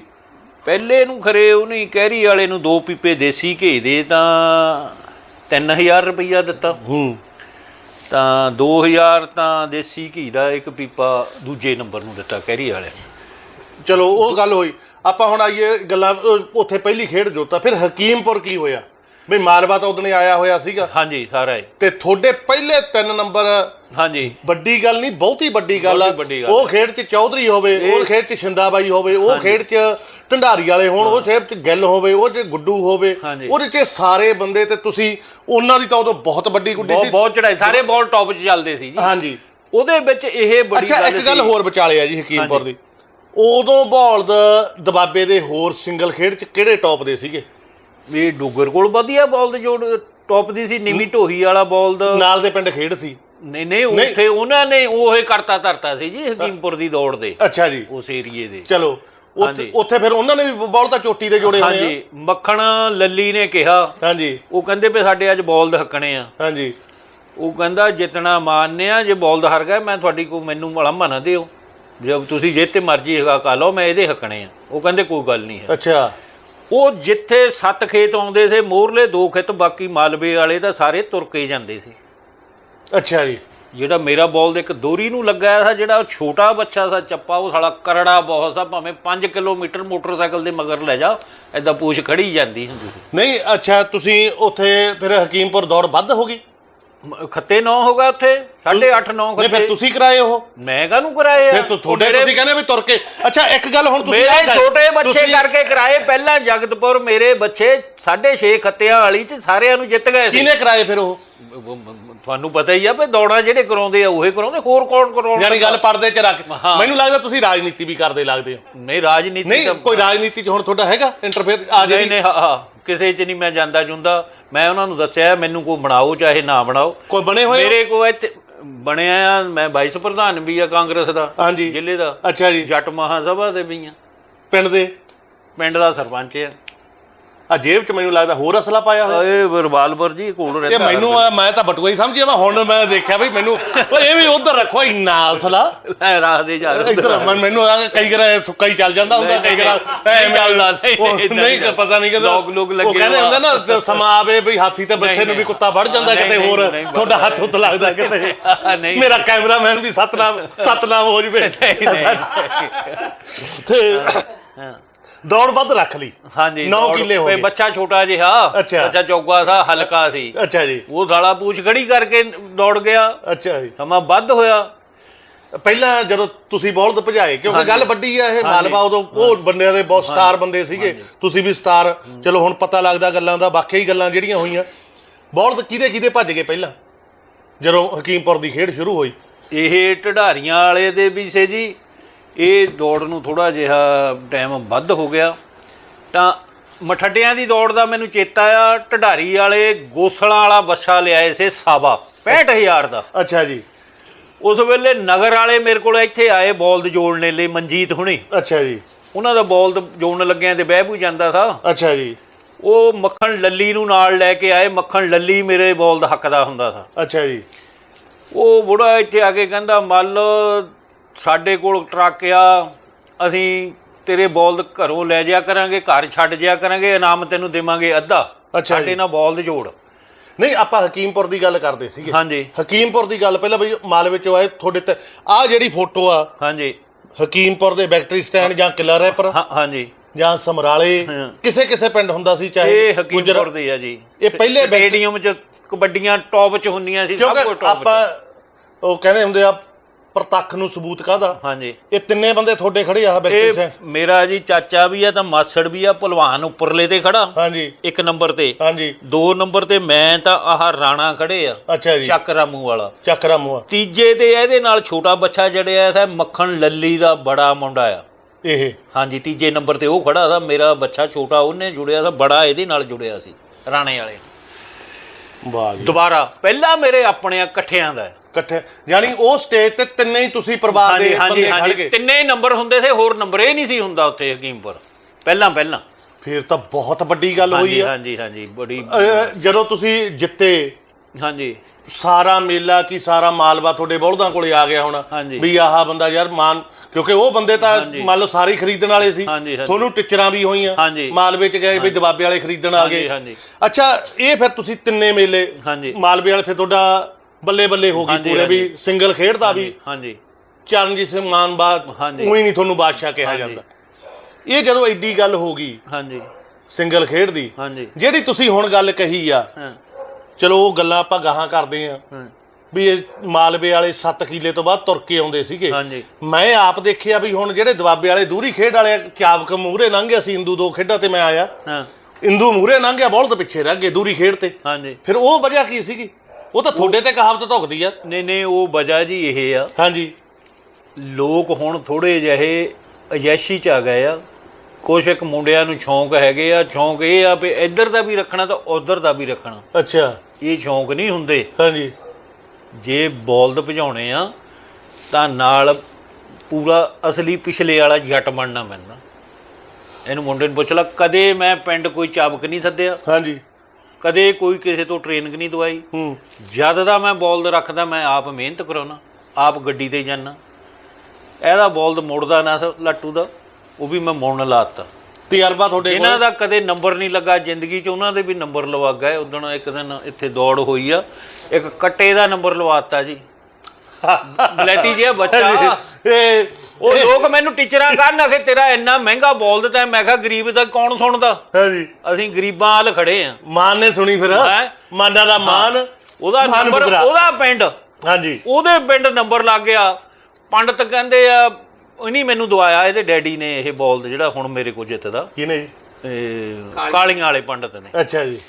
ਪਹਿਲੇ ਨੂੰ ਖਰੇ ਉਹਨੇ ਕੈਰੀ ਵਾਲੇ ਨੂੰ ਦੋ ਪੀਪੇ ਦੇਸੀ ਘੇ ਦੇ ਤਾਂ 3000 ਰੁਪਈਆ ਦਿੱਤਾ। ਹੂੰ। ਤਾਂ 2000 ਤਾਂ ਦੇਸੀ ਘੀ ਦਾ ਇੱਕ ਪੀਪਾ ਦੂਜੇ ਨੰਬਰ ਨੂੰ ਦਿੱਤਾ ਕੈਰੀ ਵਾਲੇ ਨੂੰ। ਚਲੋ ਉਹ ਗੱਲ ਹੋਈ। ਆਪਾਂ ਹੁਣ ਆਈਏ ਗੱਲਾਂ ਉੱਥੇ ਪਹਿਲੀ ਖੇਡ ਜੋਤਾ ਫਿਰ ਹਕੀਮਪੁਰ ਕੀ ਹੋਇਆ? ਵੀ ਮਾਲਵਾ ਤਾਂ ਉਦਣੇ ਆਇਆ ਹੋਇਆ ਸੀਗਾ। ਹਾਂਜੀ ਸਾਰਾ ਹੀ। ਤੇ ਤੁਹਾਡੇ ਪਹਿਲੇ ਤਿੰਨ ਨੰਬਰ ਹਾਂਜੀ। ਵੱਡੀ ਗੱਲ ਨਹੀਂ ਬਹੁਤੀ ਵੱਡੀ ਗੱਲ ਆ। ਉਹ ਖੇਡ 'ਚ ਚੌਧਰੀ ਹੋਵੇ ਉਹ ਖੇਡ 'ਚ ਛਿੰਦਾਬਾਈ ਹੋਵੇ ਉਹ ਖੇਡ 'ਚ ਢੰਡਾਰੀ ਵਾਲੇ ਹੋਣ ਉਹ ਖੇਡ 'ਚ ਗਿੱਲ ਹੋਵੇ ਉਹ 'ਚ ਗੁੱਡੂ ਹੋਵੇ। ਉਹਦੇ 'ਚ ਸਾਰੇ ਬੰਦੇ ਤੇ ਤੁਸੀਂ ਉਹਨਾਂ ਦੀ ਤਾਂ ਉਦੋਂ ਬਹੁਤ ਵੱਡੀ ਗੁੱਡੀ ਸੀ। ਬਹੁਤ ਚੜਾਈ ਸਾਰੇ ਬਾਲ ਟੌਪ 'ਚ ਚੱਲਦੇ ਸੀ ਜੀ। ਹਾਂਜੀ। ਉਹਦੇ ਵਿੱਚ ਇਹ ਬੜੀ ਅੱਛਾ ਗੱਲ ਇੱਕ ਗੱਲ ਹੋਰ ਵਿਚਾਲੇ ਆ ਜੀ ਹਕੀਮਪੁਰ ਦੀ। ਉਦੋਂ ਬੌਲਦ ਦਬਾਬੇ ਦੇ ਹੋਰ ਸਿੰਗਲ ਖੇਡ 'ਚ ਕਿਹੜੇ ਟੌਪ ਦੇ ਸੀਗੇ? ਵੀ ਡੁੱਗਰ ਕੋਲ ਵਧੀਆ ਬਾਲ ਦੇ ਜੋੜ ਟੌਪ ਦੀ ਸੀ ਨਿਮੀ ਢੋਹੀ ਵਾਲਾ ਬਾਲ ਦਾ। ਨਾਲ ਦੇ ਪਿੰਡ ਖੇਡ ਸੀ। ਨਹੀਂ ਨਹੀਂ ਉੱਥੇ ਉਹਨਾਂ ਨੇ ਉਹ ਹੀ ਕਰਤਾ ਧਰਤਾ ਸੀ ਜੀ ਹਕੀਮਪੁਰ ਦੀ ਦੌੜ ਦੇ। ਅੱਛਾ ਜੀ। ਉਸ ਏਰੀਏ ਦੇ। ਚਲੋ ਉੱਥੇ। ਉੱਥੇ ਫਿਰ ਉਹਨਾਂ ਨੇ ਵੀ ਬੌਲ ਤਾਂ ਚੋਟੀ ਦੇ ਜੋੜੇ ਹੋਏ ਆ। ਹਾਂਜੀ। ਮੱਖਣ ਲੱਲੀ ਨੇ ਕਿਹਾ। ਹਾਂਜੀ। ਉਹ ਕਹਿੰਦੇ ਵੀ ਸਾਡੇ ਅੱਜ ਬੌਲਦ ਹੱਕਣੇ ਆ। ਹਾਂਜੀ। ਉਹ ਕਹਿੰਦਾ ਜਿਤਨਾ ਮਾਨਨੇ ਆ ਜੇ ਬੌਲਦ ਹਰ ਗਿਆ ਮੈਂ ਤੁਹਾਡੀ ਕੋ ਮੈਨੂੰ ਮਲਮਾ ਨਾ ਦਿਓ। ਜਦ ਤੁਸੀਂ ਜੇ ਤੇ ਮਰਜ਼ੀ ਹੈਗਾ ਕਾ ਲਓ ਮੈਂ ਇਹਦੇ ਹੱਕਣੇ ਆ। ਉਹ ਕਹਿੰਦੇ ਕੋਈ ਗੱਲ ਨਹੀਂ ਹੈ। ਅੱਛਾ। ਉਹ ਜਿੱਥੇ ਸੱਤ ਖੇਤ ਆਉਂਦੇ ਸੀ ਮੋਰਲੇ ਦੋ ਖੇਤ ਬਾਕੀ ਮਾਲਵੇ ਵਾਲੇ ਤਾਂ ਸਾਰੇ ਤੁਰ ਕੇ ਜਾਂਦੇ ਸੀ। ਅੱਛਾ ਜੀ। ਜਿਹੜਾ ਮੇਰਾ ਬੋਲ ਦੇ ਇੱਕ ਦੋਰੀ ਨੂੰ ਲੱਗਾ ਸੀ ਜਿਹੜਾ ਉਹ ਛੋਟਾ ਬੱਚਾ ਸੀ ਚੱਪਾ ਉਹ ਸਾਲਾ ਕਰੜਾ ਬਹੁਤ ਸੀ ਭਾਵੇਂ 5 ਕਿਲੋਮੀਟਰ ਮੋਟਰਸਾਈਕਲ ਦੇ ਮਗਰ ਲੈ ਜਾ ਐਦਾਂ ਪੂਛ ਖੜੀ ਜਾਂਦੀ ਹੁੰਦੀ ਸੀ। ਨਹੀਂ ਅੱਛਾ ਤੁਸੀਂ ਉੱਥੇ ਫਿਰ ਹਕੀਮਪੁਰ ਦੌੜ ਵੱਧ ਹੋ ਗਈ? ਖੱਤੇ 9 ਹੋਗਾ ਉੱਥੇ 8.5 9 ਨਹੀਂ ਫਿਰ ਖੱਤੇ ਤੁਸੀਂ ਕਰਾਏ ਉਹ। ਮੈਂ ਕਾਹਨੂੰ ਕਰਾਏ ਆ? ਫਿਰ ਤੁ- ਤੁਹਾਡੇ ਤੁਸੀਂ ਕਹਿੰਦੇ ਵੀ ਤੁਰ ਕੇ ਅੱਛਾ ਇੱਕ ਗੱਲ ਹੁਣ ਤੁਸੀਂ ਮੇਰੇ ਛੋਟੇ ਬੱਚੇ ਕਰਕੇ ਕਰਾਏ ਪਹਿਲਾਂ ਜਗਤਪੁਰ ਮੇਰੇ ਬੱਚੇ 6.5 ਖੱਤਿਆਂ ਵਾਲੀ ਚ ਸਾਰਿਆਂ ਨੂੰ ਜਿੱਤ ਗਏ ਸੀ। ਕਿਹਨੇ ਕਰਾਏ ਫਿਰ ਉਹ? ਤੁਹਾਨੂੰ ਪਤਾ ਹੀ ਆ ਵੀ ਦੌੜਾਂ ਜਿਹੜੇ ਕਰਾਉਂਦੇ ਆ ਉਹੇ ਕਰਾਉਂਦੇ ਹੋਰ ਕੌਣ ਕਰਾਉਂਦਾ ਯਾਨੀ ਗੱਲ ਪਰਦੇ 'ਚ ਰੱਖ। ਮੈਨੂੰ ਲੱਗਦਾ ਤੁਸੀਂ ਰਾਜਨੀਤੀ ਵੀ ਕਰਦੇ ਲੱਗਦੇ ਹੋ। ਨਹੀਂ ਰਾਜਨੀਤੀ ਨਹੀਂ ਕੋਈ ਰਾਜਨੀਤੀ 'ਚ ਹੁਣ ਤੁਹਾਡਾ ਹੈਗਾ ਇੰਟਰਫੇਅਰ ਆ ਨਹੀਂ ਜਿਹੜੀ ਨਹੀਂ ਹਾਂ ਹਾਂ ਕਿਸੇ ਚ ਨਹੀਂ ਮੈਂ ਜਾਂਦਾ ਜੁੰਦਾ। ਮੈਂ ਉਹਨਾਂ ਨੂੰ ਦੱਸਿਆ ਮੈਨੂੰ ਕੋਈ ਬਣਾਓ ਚਾਹੇ ਨਾ ਬਣਾਓ। ਕੋਈ ਬਣੇ ਹੋਏ? ਮੇਰੇ ਕੋ ਇੱਥੇ ਬਣਿਆ ਆ ਮੈਂ ਵਾਈਸ ਪ੍ਰਧਾਨ ਵੀ ਆ ਕਾਂਗਰਸ ਦਾ ਹਾਂਜੀ। ਜ਼ਿਲ੍ਹੇ ਦਾ। ਅੱਛਾ ਜੀ। ਜੱਟ ਮਹਾਸਭਾ ਦੇ ਵੀ ਆ। ਪਿੰਡ ਦੇ? ਪਿੰਡ ਦਾ ਸਰਪੰਚ ਆ। ਆ ਜੇਬ 'ਚ ਮੈਨੂੰ ਲੱਗਦਾ ਹੋਰ ਅਸਲਾ ਪਾਇਆ ਹੋਇਆ। ਇਹ ਰਿਵਾਲਵਰ ਜੀ ਕੋਲ ਇਹ ਰਹਿੰਦਾ ਮੈਨੂੰ ਆ, ਮੈਂ ਤਾਂ ਬਟੂਆ ਹੀ ਸਮਝਿਆ ਮੈਂ ਹੁਣ ਮੈਂ ਦੇਖਿਆ ਵੀ ਮੈਨੂੰ ਓਏ ਇਹ ਵੀ ਉਧਰ ਰੱਖੋ ਇੰਨਾ ਅਸਲਾ। ਲੈ ਰਾਹ ਦੇ ਜਾ ਇਧਰ ਮੈਨੂੰ ਆ ਕਈ ਵਾਰ ਸੁੱਕਾ ਹੀ ਚੱਲ ਜਾਂਦਾ ਹੁੰਦਾ ਨਹੀਂ, ਕਈ ਵਾਰ ਨਹੀਂ, ਚੱਲਦਾ, ਨਹੀਂ, ਉਹ ਨਹੀਂ, ਨਹੀਂ ਨਹੀਂ, ਪਤਾ ਨਹੀਂ ਕਿਦਾਂ। ਲੋਕ- ਲੋਕ ਲੱਗੇ ਉਹ ਕਹਿੰਦੇ। ਹੁੰਦੇ ਨਾ ਤੇ ਸਮਾਂ ਆਵੇ ਵੀ ਹਾਥੀ ਤੇ ਬੱਚੇ ਨੂੰ ਵੀ ਨਹੀਂ, ਕੁੱਤਾ ਵੜ ਜਾਂਦਾ ਨਹੀਂ, ਕਿਤੇ ਨਹੀਂ, ਹੋਰ। ਨਹੀਂ, ਤੁਹਾਡਾ ਹੱਥ ਉੱਤ ਲੱਗਦਾ ਕਿਤੇ। ਨਹੀਂ। ਮੇਰਾ ਕੈਮਰਾਮੈਨ ਵੀ ਸਤਨਾਮ ਸਤਨਾਮ ਹੋ ਜਵੇ। ਨਹੀਂ ਨਹੀਂ। ਤੇ ਹਾਂ। ਦੌੜ ਵੱਧ ਰੱਖ ਲਈ। ਹਾਂਜੀ 9 ਦੌੜ ਕਿੱਲੇ ਹੋ ਪਏ, ਗਏ। ਬੱਚਾ ਛੋਟਾ ਜਿਹਾ ਅੱਛਾ। ਬੱਚਾ ਚੌਗਾ ਸਾ ਹਲਕਾ ਸੀ। ਅੱਛਾ ਜੀ। ਉਹ ਸਾਲਾ ਪੂਛ ਖੜੀ ਕਰਕੇ ਦੌੜ ਗਿਆ। ਅੱਛਾ ਜੀ। ਸਮਾਂ ਵੱਧ ਹੋਇਆ। ਪਹਿਲਾਂ ਜਦੋਂ ਤੁਸੀਂ ਬੌਲਦ ਭਜਾਏ ਕਿਉਂਕਿ ਗੱਲ ਵੱਡੀ ਆ ਇਹ ਮਾਲਵਾ ਉਦੋਂ ਉਹ ਬੰਦਿਆਂ ਦੇ ਬਹੁਤ ਸਟਾਰ ਬੰਦੇ ਸੀਗੇ। ਤੁਸੀਂ ਵੀ ਸਟਾਰ। ਚਲੋ ਹੁਣ ਪਤਾ ਲੱਗਦਾ ਗੱਲਾਂ ਦਾ ਵਾਕਈ ਗੱਲਾਂ ਜਿਹੜੀਆਂ ਹੋਈਆਂ। ਬੌਲਦ ਕਿਹਦੇ ਕਿਹਦੇ ਭੱਜ ਗਏ ਪਹਿਲਾਂ? ਜਦੋਂ ਹਕੀਮਪੁਰ ਦੀ ਖੇਡ ਸ਼ੁਰੂ ਹੋਈ। ਇਹ ਢਢਾਰੀਆਂ ਵਾਲੇ ਦੇ ਵੀ ਸੇ ਜੀ। ਇਹ ਦੌੜ ਨੂੰ ਥੋੜਾ ਜਿਹਾ ਟਾਈਮ ਵੱਧ ਹੋ ਗਿਆ। ਤਾਂ ਮਠੱਡਿਆਂ ਦੀ ਦੌੜ ਦਾ ਮੈਨੂੰ ਚੇਤਾ ਆ ਢਢਾਰੀ ਵਾਲੇ ਗੋਸਲਾਂ ਵਾਲਾ ਬੱਸਾ ਲਿਆਏ ਸੀ ਸਾਵਾ 65000 ਦਾ। ਅੱਛਾ ਜੀ। ਉਸ ਵੇਲੇ ਨਗਰ ਵਾਲੇ ਮੇਰੇ ਕੋਲ ਇੱਥੇ ਆਏ ਬੌਲਦ ਜੋੜਨੇ ਲਈ ਮਨਜੀਤ ਹੁਣੀ। ਅੱਛਾ ਜੀ। ਉਹਨਾਂ ਦਾ ਬੌਲਦ ਜੋੜਨ ਲੱਗਿਆਂ ਤੇ ਬਹਿ ਬੂ ਜਾਂਦਾ ਥਾ। ਅੱਛਾ ਜੀ। ਉਹ ਮੱਖਣ ਲੱਲੀ ਨੂੰ ਨਾਲ ਲੈ ਕੇ ਆਏ ਮੱਖਣ ਲੱਲੀ ਮੇਰੇ ਬੌਲਦ ਹੱਕ ਦਾ ਹੁੰਦਾ ਥਾ। ਅੱਛਾ ਜੀ। ਉਹ ਬੁੜਾ ਇੱਥੇ ਆ ਕੇ ਕਹਿੰਦਾ ਮੰਨ ਲਓ ਸਾਡੇ ਕੋਲ ਟਰੱਕ ਆ ਅਸੀਂ ਤੇਰੇ ਬੌਲਦ ਘਰੋਂ ਲੈ ਜਾਇਆ ਕਰਾਂਗੇ ਘਰ ਛੱਡ ਜਾਇਆ ਕਰਾਂਗੇ ਇਨਾਮ ਤੈਨੂੰ ਦੇਵਾਂਗੇ ਅੱਧਾ। ਅੱਛਾ ਸਾਡੇ। ਨਾਲ ਬੌਲਦ ਜੋੜ। ਨਹੀਂ ਆਪਾਂ ਹਕੀਮਪੁਰ ਦੀ ਗੱਲ ਕਰਦੇ ਸੀਗੇ। ਹਾਂਜੀ। ਹਕੀਮਪੁਰ ਦੀ ਗੱਲ ਪਹਿਲਾਂ ਬਈ ਮਾਲਵੇ ਚੋਂ ਆਏ ਤੁਹਾਡੇ ਤੇ ਆ ਜਿਹੜੀ ਫੋਟੋ ਆ ਹਾਂਜੀ। ਹਕੀਮਪੁਰ ਦੇ ਬੈਕਟਰੀ ਸਟੈਂਡ ਜਾਂ ਕਿਲਾ ਰੈਪਰ ਹਾਂ ਹਾਂਜੀ। ਜਾਂ ਸਮਰਾਲੇ ਹਾਂ। ਕਿਸੇ ਕਿਸੇ ਪਿੰਡ ਹੁੰਦਾ ਸੀ ਚਾਹੇ ਇਹ ਹਕੀਮਪੁਰ ਦੇ ਆ ਜੀ। ਇਹ ਪਹਿਲੇ ਬੈਕ- ਸਟੇਡੀਅਮ 'ਚ ਕਬੱਡੀਆਂ ਟੌਪ 'ਚ ਹੁੰਦੀਆਂ ਸੀ ਸਭ ਕੁਝ ਕਿਉਂਕਿ ਟੌਪ 'ਚ। ਆਪਾਂ ਉਹ ਕਹਿੰਦੇ ਹੁੰਦੇ ਆ ਪ੍ਰਤੱਖ ਨੂੰ ਸਬੂਤ ਕਾਹਦਾ? ਹਾਂਜੀ। ਇਹ ਤਿੰਨੇ ਬੰਦੇ ਤੁਹਾਡੇ ਖੜੇ ਆ ਬੈਕਟਰੀ ਇਹ ਸਟੈਂਡ ਮੇਰਾ ਜੀ ਚਾਚਾ ਵੀ ਆ ਤਾਂ ਮਾਸੜ ਵੀ ਆ ਭਲਵਾਨ ਉੱਪਰਲੇ ਤੇ ਖੜਾ। ਹਾਂਜੀ। ਇੱਕ ਨੰਬਰ ਤੇ। ਹਾਂਜੀ। ਦੋ ਨੰਬਰ ਤੇ ਮੈਂ ਤਾਂ ਆਹ ਰਾਣਾ ਖੜੇ ਆ। ਅੱਛਾ ਜੀ। ਚੱਕ ਰਾਮੂ ਵਾਲਾ। ਚੱਕਰਾ ਮੂਆ ਤੀਜੇ ਤੇ ਇਹਦੇ ਨਾਲ ਛੋਟਾ ਬੱਚਾ ਜੜਿਆ ਸੀ ਮੱਖਣ ਲੱਲੀ ਦਾ ਬੜਾ ਮੁੰਡਾ ਆ। ਇਹ। ਹਾਂਜੀ ਤੀਜੇ ਨੰਬਰ ਤੇ ਉਹ ਖੜਾ ਸੀ ਮੇਰਾ ਬੱਚਾ ਛੋਟਾ ਉਹਨੇ ਜੁੜਿਆ ਸੀ ਬੜਾ ਇਹਦੇ ਨਾਲ ਜੁੜਿਆ ਸੀ ਰਾਣੇ ਵਾਲੇ। ਵਾਹ ਜੀ। ਦੁਬਾਰਾ ਪਹਿਲਾਂ ਮੇਰੇ ਆਪਣੇ ਇਕੱਠਿਆਂ ਦਾ। ਇਕੱਠੇ ਯਾਨੀ ਉਹ ਸਟੇਜ ਤੇ ਤਿੰਨੇ ਹੀ ਤੁਸੀਂ ਪਰਿਵਾਰ ਦੇ ਹਾਂਜੀ ਬੰਦੇ ਖੜ ਹਾਂਜੀ ਗਏ ਤਿੰਨੇ ਨੰਬਰ ਹੁੰਦੇ ਸੀ ਹੋਰ ਨੰਬਰ ਇਹ ਨਹੀਂ ਸੀ ਹੁੰਦਾ ਉੱਥੇ ਹਕੀਮਪੁਰ ਪਹਿਲਾਂ ਪਹਿਲਾਂ ਫਿਰ ਤਾਂ ਬਹੁਤ ਵੱਡੀ ਗੱਲ ਹੋਈ ਹਾਂਜੀ ਆ ਹਾਂਜੀ ਹਾਂਜੀ ਬੜੀ ਅਹ, ਜਦੋਂ ਤੁਸੀਂ ਜਿੱਤੇ ਹਾਂਜੀ ਸਾਰਾ ਮੇਲਾ ਕੀ ਸਾਰਾ ਮਾਲਵਾ ਤੁਹਾਡੇ ਬੌਲਦਾਂ ਕੋਲੇ ਆ ਗਿਆ ਹੋਣਾ ਹਾਂਜੀ। ਵੀ ਆਹ ਬੰਦਾ ਯਾਰ ਮਾਨ ਕਿਉਂਕਿ ਉਹ ਬੰਦੇ ਤਾਂ। ਮੰਨ ਲਓ ਸਾਰੇ ਹੀ ਖਰੀਦਣ ਵਾਲੇ ਸੀ ਹਾਂਜੀ, ਹਾਂਜੀ। ਤੁਹਾਨੂੰ ਟਿਚਰਾਂ ਵੀ ਹੋਈਆਂ ਹਾਂਜੀ। ਮਾਲਵੇ ਚ ਗਏ ਵੀ ਦਬਾਬੇ ਵਾਲੇ ਖਰੀਦਣ ਆ ਗਏ ਹਾਂਜੀ। ਅੱਛਾ ਇਹ ਫਿਰ ਤੁਸੀਂ ਤਿੰਨੇ ਮੇਲੇ ਹਾਂਜੀ। ਮਾਲਵੇ ਵਾਲੇ ਫਿਰ ਤੁਹਾਡਾ ਬੱਲੇ ਬੱਲੇ ਹੋ ਗਈ ਹਾਂਜੀ, ਪੂਰੇ ਵੀ। ਸਿੰਗਲ ਖੇਡਦਾ ਵੀ। ਹਾਂਜੀ ਚਰਨਜੀਤ ਸਿੰਘ ਮਾਨ ਬਾਦ ਹਾਂਜੀ। ਉਹੀ ਨਹੀਂ ਤੁਹਾਨੂੰ ਬਾਦਸ਼ਾਹ ਕਿਹਾ ਹਾਂਜੀ। ਜਾਂਦਾ। ਇਹ ਜਦੋਂ ਐਡੀ ਗੱਲ ਹੋ ਗਈ ਹਾਂਜੀ। ਸਿੰਗਲ ਖੇਡ ਦੀ ਹਾਂਜੀ। ਜਿਹੜੀ ਤੁਸੀਂ ਹੁਣ ਗੱਲ ਕਹੀ ਆ ਹਾਂ। ਚਲੋ ਉਹ ਗੱਲਾਂ ਆਪਾਂ ਗਾਹਾਂ ਕਰਦੇ ਆ। ਹਾਂ। ਵੀ ਇਹ ਮਾਲਵੇ ਵਾਲੇ 7 ਕਿਲੇ ਤੋਂ ਬਾਅਦ ਤੁਰ ਕੇ ਆਉਂਦੇ ਸੀਗੇ। ਹਾਂਜੀ। ਮੈਂ ਆਪ ਦੇਖਿਆ ਵੀ ਹੁਣ ਜਿਹੜੇ ਦਬਾਬੇ ਵਾਲੇ ਦੂਰੀ ਖੇਡ ਵਾਲੇ ਕਿਆਬਕ ਮੂਹਰੇ ਲੰਘਿਆ ਸੀ ਇੰਦੂ ਦੋ ਖੇਡਾਂ ਤੇ ਮੈਂ ਆਇਆ। ਹਾਂ। ਇੰਦੂ ਮੂਹਰੇ ਲੰਘਿਆ ਬਹੁਤ ਪਿੱਛੇ ਰਹਿ ਗਏ ਦੂਰੀ ਖੇਡ ਤੇ। ਹਾਂਜੀ। ਫਿਰ ਉਹ ਵਜ੍ਹਾ ਕੀ ਸੀਗੀ? ਉਹ ਤਾਂ ਤੁਹਾਡੇ ਤੇ ਕਹਾਵਤ ਧੁੱਕਦੀ ਆ। ਨਹੀਂ ਨਹੀਂ ਉਹ ਵਜ੍ਹਾ ਜੀ ਇਹ ਆ। ਹਾਂਜੀ। ਲੋਕ ਹੁਣ ਥੋੜੇ ਜਿਹੇ ਅਯੈਸ਼ੀ ਚ ਆ ਗਏ ਆ। ਕੁਛ ਇੱਕ ਮੁੰਡਿਆਂ ਨੂੰ ਸ਼ੌਂਕ ਹੈਗੇ ਆ। ਸ਼ੌਂਕ ਇਹ ਆ ਵੀ ਇੱਧਰ ਦਾ ਵੀ ਰੱਖਣਾ ਤਾਂ ਉੱਧਰ ਦਾ ਵੀ ਰੱਖਣਾ। ਅੱਛਾ। ਇਹ ਸ਼ੌਂਕ ਨਹੀਂ ਹੁੰਦੇ। ਹਾਂਜੀ। ਜੇ ਬੋਲਦ ਭਜਾਉਣੇ ਆ ਤਾਂ ਨਾਲ ਪੂਰਾ ਅਸਲੀ ਪਿਛਲੇ ਵਾਲਾ ਜੱਟ ਬਣਨਾ ਮੈਨਾਂ ਇਹਨੂੰ ਮੁੰਡੇ ਨੂੰ ਪੁੱਛ ਲੈ ਕਦੇ ਮੈਂ ਪਿੰਡ ਕੋਈ ਚਾਬਕ ਨਹੀਂ ਸੱਦਿਆ? ਹਾਂਜੀ। ਕਦੇ ਕੋਈ ਕਿਸੇ ਤੋਂ ਟ੍ਰੇਨਿੰਗ ਨਹੀਂ ਦਵਾਈ। ਹੂੰ। ਜਦ ਦਾ ਮੈਂ ਬੋਲਦ ਰੱਖਦਾ ਮੈਂ ਆਪ ਮਿਹਨਤ ਕਰਾਉਣਾ ਆਪ ਗੱਡੀ ਤੇ ਜਾਣਾ ਇਹਦਾ ਬੋਲਦ ਮੁੜਦਾ ਨਾ ਲੱਟੂ ਦਾ ਉਹ ਵੀ ਮੈਂ ਮੁੜਨ ਲਾਤਾ। ਤਜਰਬਾ ਤੁਹਾਡੇ ਜਿਨ੍ਹਾਂ ਦਾ ਕਦੇ ਨੰਬਰ ਨਹੀਂ ਲੱਗਾ ਜ਼ਿੰਦਗੀ 'ਚ ਉਹਨਾਂ ਦੇ ਵੀ ਨੰਬਰ ਲਵਾ ਗਏ ਉਦੋਂ ਇੱਕ ਦਿਨ ਇੱਥੇ ਦੌੜ ਹੋਈ ਆ ਇੱਕ ਕੱਟੇ ਦਾ ਨੰਬਰ ਲਵਾਤਾ ਜੀ। ਬਲੈਤੀ ਜਿਹਾ ਬੱਚਾ। ਕੋਲ ਇਹ ਉਹ ਲੋਕ ਮੈਨੂੰ ਟੀਚਰਾਂ ਕਰਨ ਕਿ ਤੇਰਾ ਇੰਨਾ ਮਹਿੰਗਾ ਬੋਲਦ ਤਾਂ ਮੈਂ ਕਿਹਾ ਗਰੀਬ ਦਾ ਕੌਣ ਸੁਣਦਾ? ਹਾਂਜੀ ਅਸੀਂ ਗਰੀਬਾਂ ਵਾਲ ਖੜੇ ਆ। ਮਾਨ ਨੇ ਸੁਣੀ ਫਿਰ? ਮਾਨਾ ਦਾ ਮਾਨ ਉਹਦਾ ਨੰਬਰ। ਉਹਦਾ ਪਿੰਡ। ਹਾਂਜੀ। ਉਹਦੇ ਪਿੰਡ ਨੰਬਰ ਲੱਗ ਗਿਆ। ਪੰਡਤ ਕਹਿੰਦੇ ਆ ਇਨੀ ਮੈਨੂੰ ਦਵਾਇਆ ਇਹਦੇ ਡੈਡੀ ਨੇ ਇਹ ਬੋਲਦ ਜਿਹੜਾ ਹੁਣ ਮੇਰੇ ਕੋਲ ਜਿੱਤਦਾ। ਕਿਨੇ ਜੀ ਕਾਲੀਆਂ ਵਾਲੇ ਪੰਡਤ ਨੇ। ਅੱਛਾ ਜੀ।